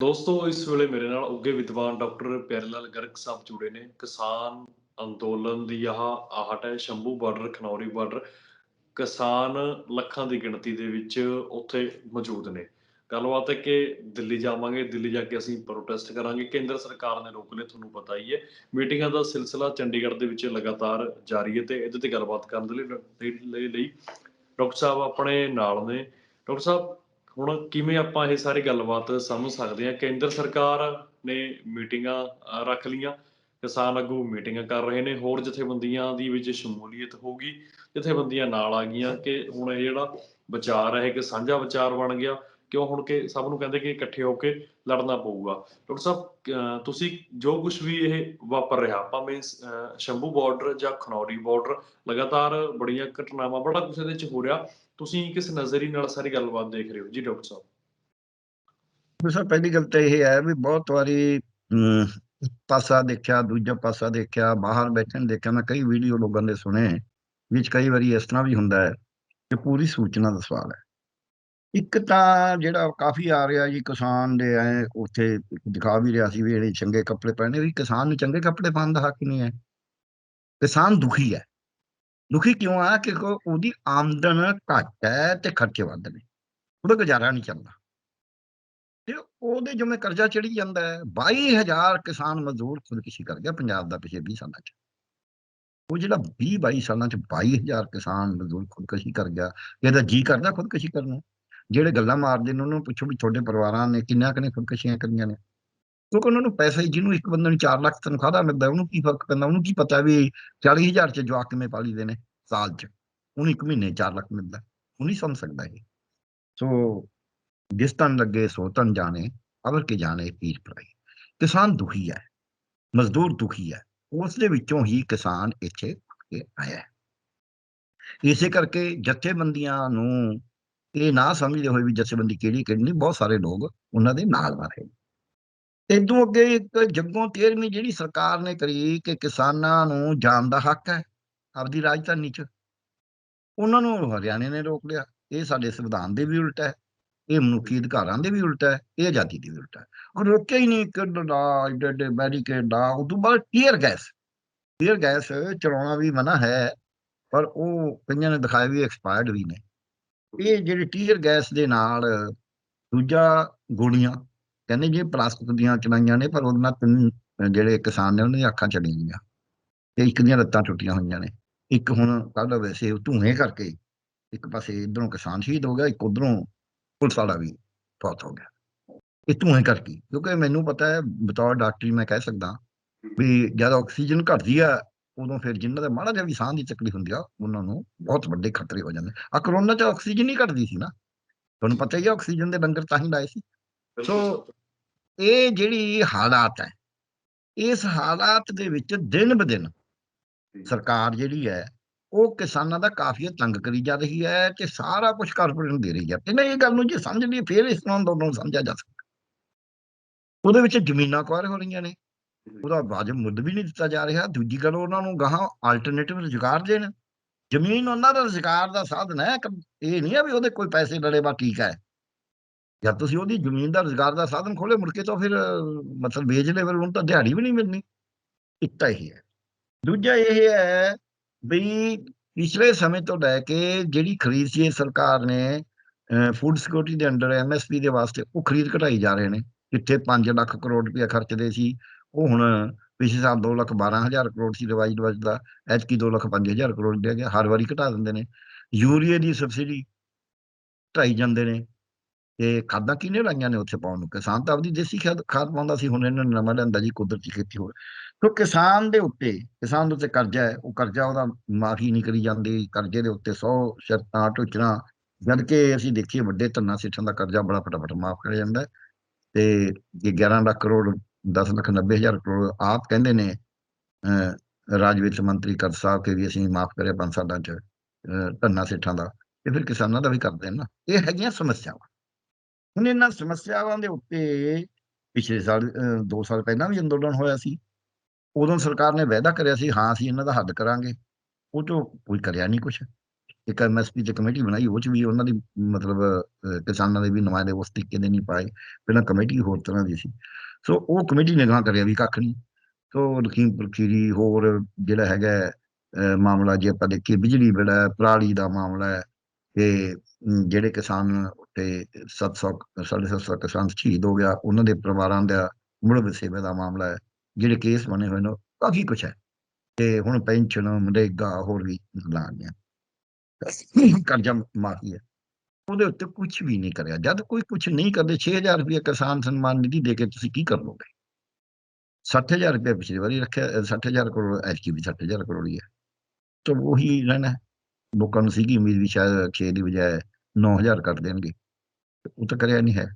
ਦੋਸਤੋ, ਇਸ ਵੇਲੇ ਮੇਰੇ ਨਾਲ ਉੱਘੇ ਵਿਦਵਾਨ ਡਾਕਟਰ ਪਿਆਰੇਲਾਲ ਗਰਗ ਸਾਹਿਬ ਜੁੜੇ ਨੇ। ਕਿਸਾਨ ਅੰਦੋਲਨ ਦੀ ਆਹ ਆਹਟ ਹੈ, ਸ਼ੰਭੂ ਬਾਰਡਰ, ਖਨੌਰੀ ਬਾਰਡਰ। ਕਿਸਾਨ ਲੱਖਾਂ ਦੀ ਗਿਣਤੀ ਦੇ ਵਿੱਚ ਉੱਥੇ ਮੌਜੂਦ ਨੇ। ਗੱਲਬਾਤ ਹੈ ਕਿ ਦਿੱਲੀ ਜਾਵਾਂਗੇ, ਦਿੱਲੀ ਜਾ ਕੇ ਅਸੀਂ ਪ੍ਰੋਟੈਸਟ ਕਰਾਂਗੇ। ਕੇਂਦਰ ਸਰਕਾਰ ਨੇ ਰੋਕ ਲਏ ਤੁਹਾਨੂੰ ਪਤਾ ਹੀ ਹੈ। ਮੀਟਿੰਗਾਂ ਦਾ ਸਿਲਸਿਲਾ ਚੰਡੀਗੜ੍ਹ ਦੇ ਵਿੱਚ ਲਗਾਤਾਰ ਜਾਰੀ ਹੈ ਤੇ ਇਹਦੇ ਤੇ ਗੱਲਬਾਤ ਕਰਨ ਦੇ ਲਈ ਡਾਕਟਰ ਸਾਹਿਬ ਆਪਣੇ ਨਾਲ ਨੇ। ਡਾਕਟਰ ਸਾਹਿਬ ਹੁਣ ਕਿਵੇਂ ਆਪਾਂ ਇਹ ਸਾਰੀ ਗੱਲਬਾਤ ਸਮਝ ਸਕਦੇ ਹਾਂ? ਕੇਂਦਰ ਸਰਕਾਰ ਨੇ ਮੀਟਿੰਗਾਂ ਰੱਖ ਲੀਆਂ ਕਿਸਾਨ ਆਗੂ ਮੀਟਿੰਗਾਂ ਕਰ ਰਹੇ ਨੇ। ਹੋਰ ਜਥੇਬੰਦੀਆਂ ਦੀ ਵਿੱਚ ਸ਼ਮੂਲੀਅਤ ਹੋਊਗੀ, ਜਥੇਬੰਦੀਆਂ ਨਾਲ ਆ ਗਈਆਂ ਕਿ ਹੁਣ ਇਹ ਜਿਹੜਾ ਵਿਚਾਰ ਹੈ ਕਿ ਸਾਂਝਾ ਵਿਚਾਰ ਬਣ ਗਿਆ। ਕਿਉਂ ਹੁਣ ਕਿ ਸਭ ਨੂੰ ਕਹਿੰਦੇ ਕਿ ਇਕੱਠੇ ਹੋ ਕੇ ਲੜਨਾ ਪਊਗਾ? ਡਾਕਟਰ ਸਾਹਿਬ ਤੁਸੀਂ ਜੋ ਕੁਝ ਵੀ ਇਹ ਵਾਪਰ ਰਿਹਾ ਭਾਵੇਂ ਸ਼ੰਭੂ ਬਾਰਡਰ ਜਾਂ ਖਨੌਰੀ ਬਾਰਡਰ ਲਗਾਤਾਰ ਬੜੀਆਂ ਘਟਨਾਵਾਂ ਬੜਾ ਕੁਝ ਇਹਦੇ ਚ ਹੋ ਰਿਹਾ। ਤੁਸੀਂ ਕਿਸ ਨਜ਼ਰੀ ਨਾਲ ਸਾਰੀ ਗੱਲਬਾਤ ਦੇਖ ਰਹੇ ਹੋ? ਜੀ ਡਾਕਟਰ ਸਾਹਿਬ। ਸਰ ਪਹਿਲੀ ਗੱਲ ਤਾਂ ਇਹ ਹੈ ਵੀ ਬਹੁਤ ਵਾਰੀ ਅਮ, ਪਾਸਾ ਦੇਖਿਆ ਦੂਜਾ ਪਾਸਾ ਦੇਖਿਆ ਬਾਹਰ ਬੈਠਣ ਦੇਖਿਆ ਮੈਂ ਕਈ ਵੀਡੀਓ ਲੋਕਾਂ ਦੇ ਸੁਣੇ ਵਿੱਚ ਕਈ ਵਾਰੀ ਇਸ ਤਰ੍ਹਾਂ ਵੀ ਹੁੰਦਾ ਹੈ ਕਿ ਪੂਰੀ ਸੂਚਨਾ ਦਾ ਸਵਾਲ ਹੈ। ਇੱਕ ਤਾਂ ਜਿਹੜਾ ਕਾਫੀ ਆ ਰਿਹਾ ਜੀ ਕਿਸਾਨ ਦੇ ਐ ਉੱਥੇ ਦਿਖਾ ਵੀ ਰਿਹਾ ਸੀ ਵੀ ਜਿਹੜੇ ਚੰਗੇ ਕੱਪੜੇ ਪਹਿਨੇ ਵੀ ਕਿਸਾਨ ਨੂੰ ਚੰਗੇ ਕੱਪੜੇ ਪਾਉਣ ਦਾ ਹੱਕ ਨਹੀਂ ਹੈ। ਕਿਸਾਨ ਦੁਖੀ ਹੈ। ਦੁਖੀ ਕਿਉਂ ਆ? ਕਿ ਉਹਦੀ ਆਮਦਨ ਘੱਟ ਹੈ ਤੇ ਖਰਚੇ ਵੱਧ ਨੇ। ਉਹਦਾ ਗੁਜ਼ਾਰਾ ਨਹੀਂ ਚੱਲਦਾ। ਤੇ ਉਹਦੇ ਜਿਵੇਂ ਕਰਜ਼ਾ ਚੜੀ ਜਾਂਦਾ ਹੈ। 22000 ਕਿਸਾਨ ਮਜ਼ਦੂਰ ਖੁਦਕੁਸ਼ੀ ਕਰ ਗਿਆ ਪੰਜਾਬ ਦਾ ਪਿਛੇ 20 ਸਾਲਾਂ 'ਚ। ਉਹ ਜਿਹੜਾ 20 22 ਸਾਲਾਂ 'ਚ 22000 ਕਿਸਾਨ ਮਜ਼ਦੂਰ ਖੁਦਕੁਸ਼ੀ ਕਰ ਗਿਆ। ਇਹਦਾ ਜੀ ਕਰਦਾ ਖੁਦਕੁਸ਼ੀ ਕਰਨਾ ਜਿਹੜੇ ਗੱਲਾਂ ਮਾਰਦੇ ਨੇ, ਉਹਨਾਂ ਨੂੰ ਪੁੱਛੋ ਵੀ ਤੁਹਾਡੇ ਪਰਿਵਾਰਾਂ ਨੇ ਕਿੰਨਾ ਕਨੇ ਖੁਦਕੁਸ਼ੀਆਂ ਕਰੀਆਂ ਨੇ। ਕਿਉਂਕਿ ਉਹਨਾਂ ਨੂੰ ਪੈਸਾ ਹੀ, ਜਿਹਨੂੰ ਇੱਕ ਬੰਦੇ ਨੂੰ 4 ਲੱਖ ਤਨਖਾਹ ਦਾ ਮਿਲਦਾ, ਉਹਨੂੰ ਕੀ ਫ਼ਰਕ ਪੈਂਦਾ? ਉਹਨੂੰ ਕੀ ਪਤਾ ਵੀ 40000 'ਚ ਜਵਾਕ ਕਿਵੇਂ ਪਾਲੀ ਦੇ ਨੇ ਸਾਲ 'ਚ? ਉਹਨੂੰ ਇੱਕ ਮਹੀਨੇ 4 ਲੱਖ ਮਿਲਦਾ। ਉਹ ਨਹੀਂ ਸਮਝ ਸਕਦਾ ਇਹ। ਸੋ ਜਿਸ ਤਨ ਲੱਗੇ, ਸੋ ਤਨ ਜਾਣੇ, ਅਵਰ ਕੇ ਜਾਣੇ ਪੀਰ ਪਰਾਈ ਕਿਸਾਨ ਦੁਖੀ ਹੈ, ਮਜ਼ਦੂਰ ਦੁਖੀ ਹੈ ਉਸ ਦੇ ਵਿੱਚੋਂ ਹੀ ਕਿਸਾਨ ਇੱਥੇ ਆਇਆ ਇਸੇ ਕਰਕੇ ਜਥੇਬੰਦੀਆਂ ਨੂੰ ਇਹ ਨਾ ਸਮਝਦੇ ਹੋਏ ਵੀ ਜਥੇਬੰਦੀ ਕਿਹੜੀ ਕਿਹੜੀ ਨਹੀਂ, ਬਹੁਤ ਸਾਰੇ ਲੋਕ ਉਹਨਾਂ ਦੇ ਨਾਲ ਮਾਰੇ ਇਦੋਂ ਅੱਗੇ ਇੱਕ ਜੱਗੋਂ 13ਵੀਂ ਜਿਹੜੀ ਸਰਕਾਰ ਨੇ ਕਰੀ ਕਿ ਕਿਸਾਨਾਂ ਨੂੰ ਜਾਣ ਦਾ ਹੱਕ ਹੈ ਆਪਦੀ ਰਾਜਧਾਨੀ 'ਚ। ਉਹਨਾਂ ਨੂੰ ਹਰਿਆਣੇ ਨੇ ਰੋਕ ਲਿਆ। ਇਹ ਸਾਡੇ ਸੰਵਿਧਾਨ ਦੇ ਵੀ ਉਲਟ ਹੈ, ਇਹ ਮਨੁੱਖੀ ਅਧਿਕਾਰਾਂ ਦੇ ਵੀ ਉਲਟ ਹੈ, ਇਹ ਆਜ਼ਾਦੀ ਦੇ ਵੀ ਉਲਟ ਹੈ। ਔਰ ਰੋਕਿਆ ਹੀ ਨਹੀਂ ਕਿ ਦਾ ਏਡੇ ਬੈਰੀਕੇਡ ਦਾ, ਉਹ ਤੋਂ ਬਾਅਦ ਟੀਅਰ ਗੈਸ। ਟੀਅਰ ਗੈਸ ਚਲਾਉਣਾ ਵੀ ਮਨਾ ਹੈ, ਪਰ ਉਹ ਕਈਆਂ ਨੇ ਦਿਖਾਇਆ ਵੀ ਐਕਸਪਾਇਰਡ ਵੀ ਨੇ। ਇਹ ਜਿਹੜੇ ਟੀਅਰ ਗੈਸ ਦੇ ਨਾਲ ਦੂਜਾ ਗੋਲੀਆਂ, ਕਹਿੰਦੇ ਜੇ ਪਲਾਸਟਿਕ ਦੀਆਂ ਚਲਾਈਆਂ ਨੇ, ਪਰ ਉਹਦੇ ਨਾਲ ਤਿੰਨ ਜਿਹੜੇ ਕਿਸਾਨ ਨੇ ਉਹਨਾਂ ਦੀਆਂ ਅੱਖਾਂ ਚੜੀਆਂ ਗਈਆਂ ਤੇ ਇੱਕ ਦੀਆਂ ਲੱਤਾਂ ਟੁੱਟੀਆਂ ਹੋਈਆਂ ਨੇ। ਇੱਕ ਹੁਣ ਕੱਲ ਵੈਸੇ ਉਹ ਧੂਏ ਕਰਕੇ ਇੱਕ ਪਾਸੇ ਇਧਰੋਂ ਕਿਸਾਨ ਸ਼ਹੀਦ ਹੋ ਗਿਆ, ਇੱਕ ਉਧਰੋਂ ਪੁਲਿਸ ਵਾਲਾ ਵੀ ਫੌਤ ਹੋ ਗਿਆ। ਇਹ ਧੂਏ ਕਰਕੇ, ਕਿਉਂਕਿ ਮੈਨੂੰ ਪਤਾ ਹੈ, ਬਤੌਰ ਡਾਕਟਰੀ ਮੈਂ ਕਹਿ ਸਕਦਾ ਵੀ ਜਦ ਆਕਸੀਜਨ ਘਟਦੀ ਆ ਉਦੋਂ ਫਿਰ ਜਿਨ੍ਹਾਂ ਦਾ ਮਾੜਾ ਜਿਹਾ ਵੀ ਸਾਹ ਦੀ ਤਕਲੀਫ ਹੁੰਦੀ ਆ, ਉਹਨਾਂ ਨੂੰ ਬਹੁਤ ਵੱਡੇ ਖਤਰੇ ਹੋ ਜਾਂਦੇ। ਆ ਕਰੋਨਾ ਚ ਆਕਸੀਜਨ ਹੀ ਘਟਦੀ ਸੀ ਨਾ। ਤੁਹਾਨੂੰ ਪਤਾ ਹੀ ਆ ਆਕਸੀਜਨ ਦੇ ਲੰਗਰ ਤਾਂ ਹੀ ਲਾਏ ਸੀ। ਸੋ ਇਹ ਜਿਹੜੀ ਹਾਲਾਤ ਹੈ, ਇਸ ਹਾਲਾਤ ਦੇ ਵਿੱਚ ਦਿਨ ਬ ਦਿਨ ਸਰਕਾਰ ਜਿਹੜੀ ਹੈ, ਉਹ ਕਿਸਾਨਾਂ ਦਾ ਕਾਫੀ ਤੰਗ ਕਰੀ ਜਾ ਰਹੀ ਹੈ ਤੇ ਸਾਰਾ ਕੁਝ ਕਾਰਪੋਰੇਟ ਨੂੰ ਦੇ ਰਹੀ ਹੈ। ਤੇ ਇਹ ਗੱਲ ਨੂੰ ਜੇ ਸਮਝ ਲਈਏ, ਫਿਰ ਇਸ ਤਰ੍ਹਾਂ ਦੋਨੋਂ ਸਮਝਿਆ ਜਾ ਸਕਦਾ। ਉਹਦੇ ਵਿੱਚ ਜ਼ਮੀਨਾਂ ਕੁਆਰ ਹੋ ਰਹੀਆਂ ਨੇ। ਉਹਦਾ ਵਾਜਬ ਮੁੱਲ ਵੀ ਨਹੀਂ ਦਿੱਤਾ ਜਾ ਰਿਹਾ। ਦੂਜੀ ਗੱਲ, ਉਹਨਾਂ ਨੂੰ ਗਾਹਾਂ ਆਲਟਰਨੇਟਿਵ ਰੁਜ਼ਗਾਰ ਦੇਣ। ਜ਼ਮੀਨ ਉਹਨਾਂ ਦਾ ਰੁਜ਼ਗਾਰ ਦਾ ਸਾਧਨ ਹੈ। ਇਹ ਨਹੀਂ ਹੈ ਵੀ ਉਹਦੇ ਕੋਈ ਪੈਸੇ ਲੜੇ ਬਾ ਠੀਕ ਹੈ ਜਦ ਤੁਸੀਂ ਉਹਦੀ ਜ਼ਮੀਨ ਦਾ ਰੁਜ਼ਗਾਰ ਦਾ ਸਾਧਨ ਖੋਲੇ ਮੁੜ ਕੇ ਤਾਂ ਫਿਰ, ਮਤਲਬ ਵੇਚ ਲੈ ਫਿਰ ਉਹਨੂੰ ਤਾਂ ਦਿਹਾੜੀ ਵੀ ਨਹੀਂ ਮਿਲਣੀ। ਇੱਕ ਤਾਂ ਇਹ ਹੈ। ਦੂਜਾ ਇਹ ਹੈ ਵੀ ਪਿਛਲੇ ਸਮੇਂ ਤੋਂ ਲੈ ਕੇ ਜਿਹੜੀ ਖਰੀਦ ਸੀ ਸਰਕਾਰ ਨੇ ਫੂਡ ਸਿਕਿਉਰਿਟੀ ਦੇ ਅੰਡਰ ਐਮਐਸਪੀ ਦੇ ਵਾਸਤੇ, ਉਹ ਖਰੀਦ ਘਟਾਈ ਜਾ ਰਹੇ ਨੇ। ਜਿੱਥੇ 5 ਲੱਖ ਕਰੋੜ ਰੁਪਏ ਖਰਚਦੇ ਸੀ। ਉਹ ਹੁਣ ਪਿਛਲੇ ਸਾਲ 2 ਲੱਖ 12 ਹਜ਼ਾਰ ਕਰੋੜ ਸੀ ਰਿਵਾਈਜ਼ਡ ਬਜਟ ਦਾ, ਐਤਕੀ 2 ਲੱਖ 5 ਹਜ਼ਾਰ ਕਰੋੜ ਦੇ ਗਿਆ, ਹਰ ਵਾਰੀ ਘਟਾ ਦਿੰਦੇ ਨੇ। ਯੂਰੀਏ ਦੀ ਸਬਸਿਡੀ ਘਟਾਈ ਜਾਂਦੇ ਨੇ ਤੇ ਖਾਦਾਂ ਕਿਹਨੇ ਲਾਈਆਂ ਨੇ ਉੱਥੇ ਪਾਉਣ ਨੂੰ? ਕਿਸਾਨ ਤਾਂ ਆਪਦੀ ਦੇਸੀ ਖਾਦ ਖਾਦ ਪਾਉਂਦਾ ਸੀ, ਹੁਣ ਇਹਨਾਂ ਨੇ ਨਵਾਂ ਲਿਆਂਦਾ ਜੀ ਕੁਦਰਤੀ ਖੇਤੀ ਹੋਵੇ ਤੋ ਕਿਸਾਨ ਦੇ ਉੱਤੇ, ਕਿਸਾਨ ਦੇ ਉੱਤੇ ਕਰਜ਼ਾ ਹੈ, ਉਹ ਕਰਜ਼ਾ ਉਹਦਾ ਮਾਫੀ ਨਹੀਂ ਕਰੀ ਜਾਂਦੀ, ਕਰਜ਼ੇ ਦੇ ਉੱਤੇ 100 ਸ਼ਰਤਾਂ ਟੁਚਣਾ ਜਦ ਕਿ ਅਸੀਂ ਦੇਖੀਏ ਵੱਡੇ ਧੰਨਾ ਸਿੱਠਾਂ ਦਾ ਕਰਜ਼ਾ ਬੜਾ ਫਟਾਫਟ ਮਾਫ ਕਰਿਆ ਜਾਂਦਾ ਹੈ ਤੇ ਜੇ 11 ਲੱਖ ਕਰੋੜ 10 ਲੱਖ 90 ਹਜ਼ਾਰ ਕਰੋੜ ਆਪ ਕਹਿੰਦੇ ਨੇ ਅਹ, ਰਾਜ ਵਿੱਤ ਮੰਤਰੀ ਕਰ ਸਾਹਿਬ ਕੇ ਵੀ ਅਸੀਂ ਮਾਫ ਕਰਿਆ ਪੰਜ ਸਾਲਾਂ ਚ ਧੰਨਾ ਸਿੱਠਾਂ ਦਾ ਤੇ ਫਿਰ ਕਿਸਾਨਾਂ ਦਾ ਵੀ ਕਰਦੇ ਨੇ ਨਾ। ਇਹ ਹੈਗੀਆਂ ਸਮੱਸਿਆਵਾਂ। ਹੁਣ ਇਹਨਾਂ ਸਮੱਸਿਆਵਾਂ ਦੇ ਉੱਤੇ ਪਿਛਲੇ ਸਾਲ 2 ਸਾਲ ਪਹਿਲਾਂ ਵੀ ਅੰਦੋਲਨ ਹੋਇਆ ਸੀ। ਉਦੋਂ ਸਰਕਾਰ ਨੇ ਵਾਅਦਾ ਕਰਿਆ ਸੀ ਹਾਂ ਅਸੀਂ ਇਹਨਾਂ ਦਾ ਹੱਦ ਕਰਾਂਗੇ। ਉਹ ਤੋਂ ਕੋਈ ਕਰਿਆ ਨਹੀਂ ਕੁਛ। ਇੱਕ ਐਮਐਸਪੀ ਤੇ ਕਮੇਟੀ ਬਣਾਈ ਉਹ ਚ ਵੀ ਉਹਨਾਂ ਦੀ ਮਤਲਬ ਕਿਸਾਨਾਂ ਦੇ ਵੀ ਨੁਮਾਇੰਦੇ ਉਸ ਤਰੀਕੇ ਦੇ ਨਹੀਂ ਪਾਏ। ਪਹਿਲਾਂ ਕਮੇਟੀ ਹੋਰ ਤਰ੍ਹਾਂ ਦੀ ਸੀ। ਸੋ ਉਹ ਕਮੇਟੀ ਨੇ ਗਾਂ ਕਰਿਆ ਵੀ ਕੱਖ ਨਹੀਂ ਸੋ ਲਖੀਮਪੁਰ ਖੀਰੀ ਹੋਰ ਜਿਹੜਾ ਹੈਗਾ ਮਾਮਲਾ ਜੇ ਆਪਾਂ ਦੇਖੀਏ ਬਿਜਲੀ ਬਿਲ ਹੈ ਪਰਾਲੀ ਦਾ ਮਾਮਲਾ ਹੈ। ਤੇ ਅਮ, ਜਿਹੜੇ ਕਿਸਾਨ ਤੇ 700 750 ਕਿਸਾਨ ਸ਼ਹੀਦ ਹੋ ਗਿਆ ਉਹਨਾਂ ਦੇ ਪਰਿਵਾਰਾਂ ਦਾ ਮੁੜ ਵਸੇਬੇ ਦਾ ਮਾਮਲਾ ਹੈ। ਜਿਹੜੇ ਕੇਸ ਬਣੇ ਹੋਏ ਨੇ ਕਾਫੀ ਕੁਝ ਹੈ। ਤੇ ਹੁਣ ਪੈਨਸ਼ਨ ਮਨਰੇਗਾ ਹੋਰ ਵੀ ਗੱਲਾਂ ਆ ਕਰਜ਼ਾ ਮਾਫੀ ਹੈ। ਉਹਦੇ ਉੱਤੇ ਕੁਝ ਵੀ ਨਹੀਂ ਕਰਿਆ। ਜਦ ਕੋਈ ਕੁਝ ਨਹੀਂ ਕਰਦੇ 6000 ਰੁਪਏ ਕਿਸਾਨ ਸਨਮਾਨ ਨਿਧੀ ਦੇ ਕੇ ਤੁਸੀਂ ਕੀ ਕਰ ਲੋਗੇ 60000 ਰੁਪਏ ਪਿਛਲੀ ਵਾਰੀ ਰੱਖਿਆ 60000 ਕਰੋੜ, ਐਤਕੀ ਵੀ 60000 ਕਰੋੜ ਹੀ ਹੈ। ਤਾਂ ਉਹੀ ਰਹਿਣਾ ਲੋਕਾਂ ਨੂੰ ਸੀਗੀ ਉਮੀਦ ਵੀ ਸ਼ਾਇਦ 6 ਦੀ ਬਜਾਏ 9000 ਕਰ ਦੇਣਗੇ। ਉਹ ਤਾਂ ਕਰਿਆ ਨਹੀਂ ਹੈ।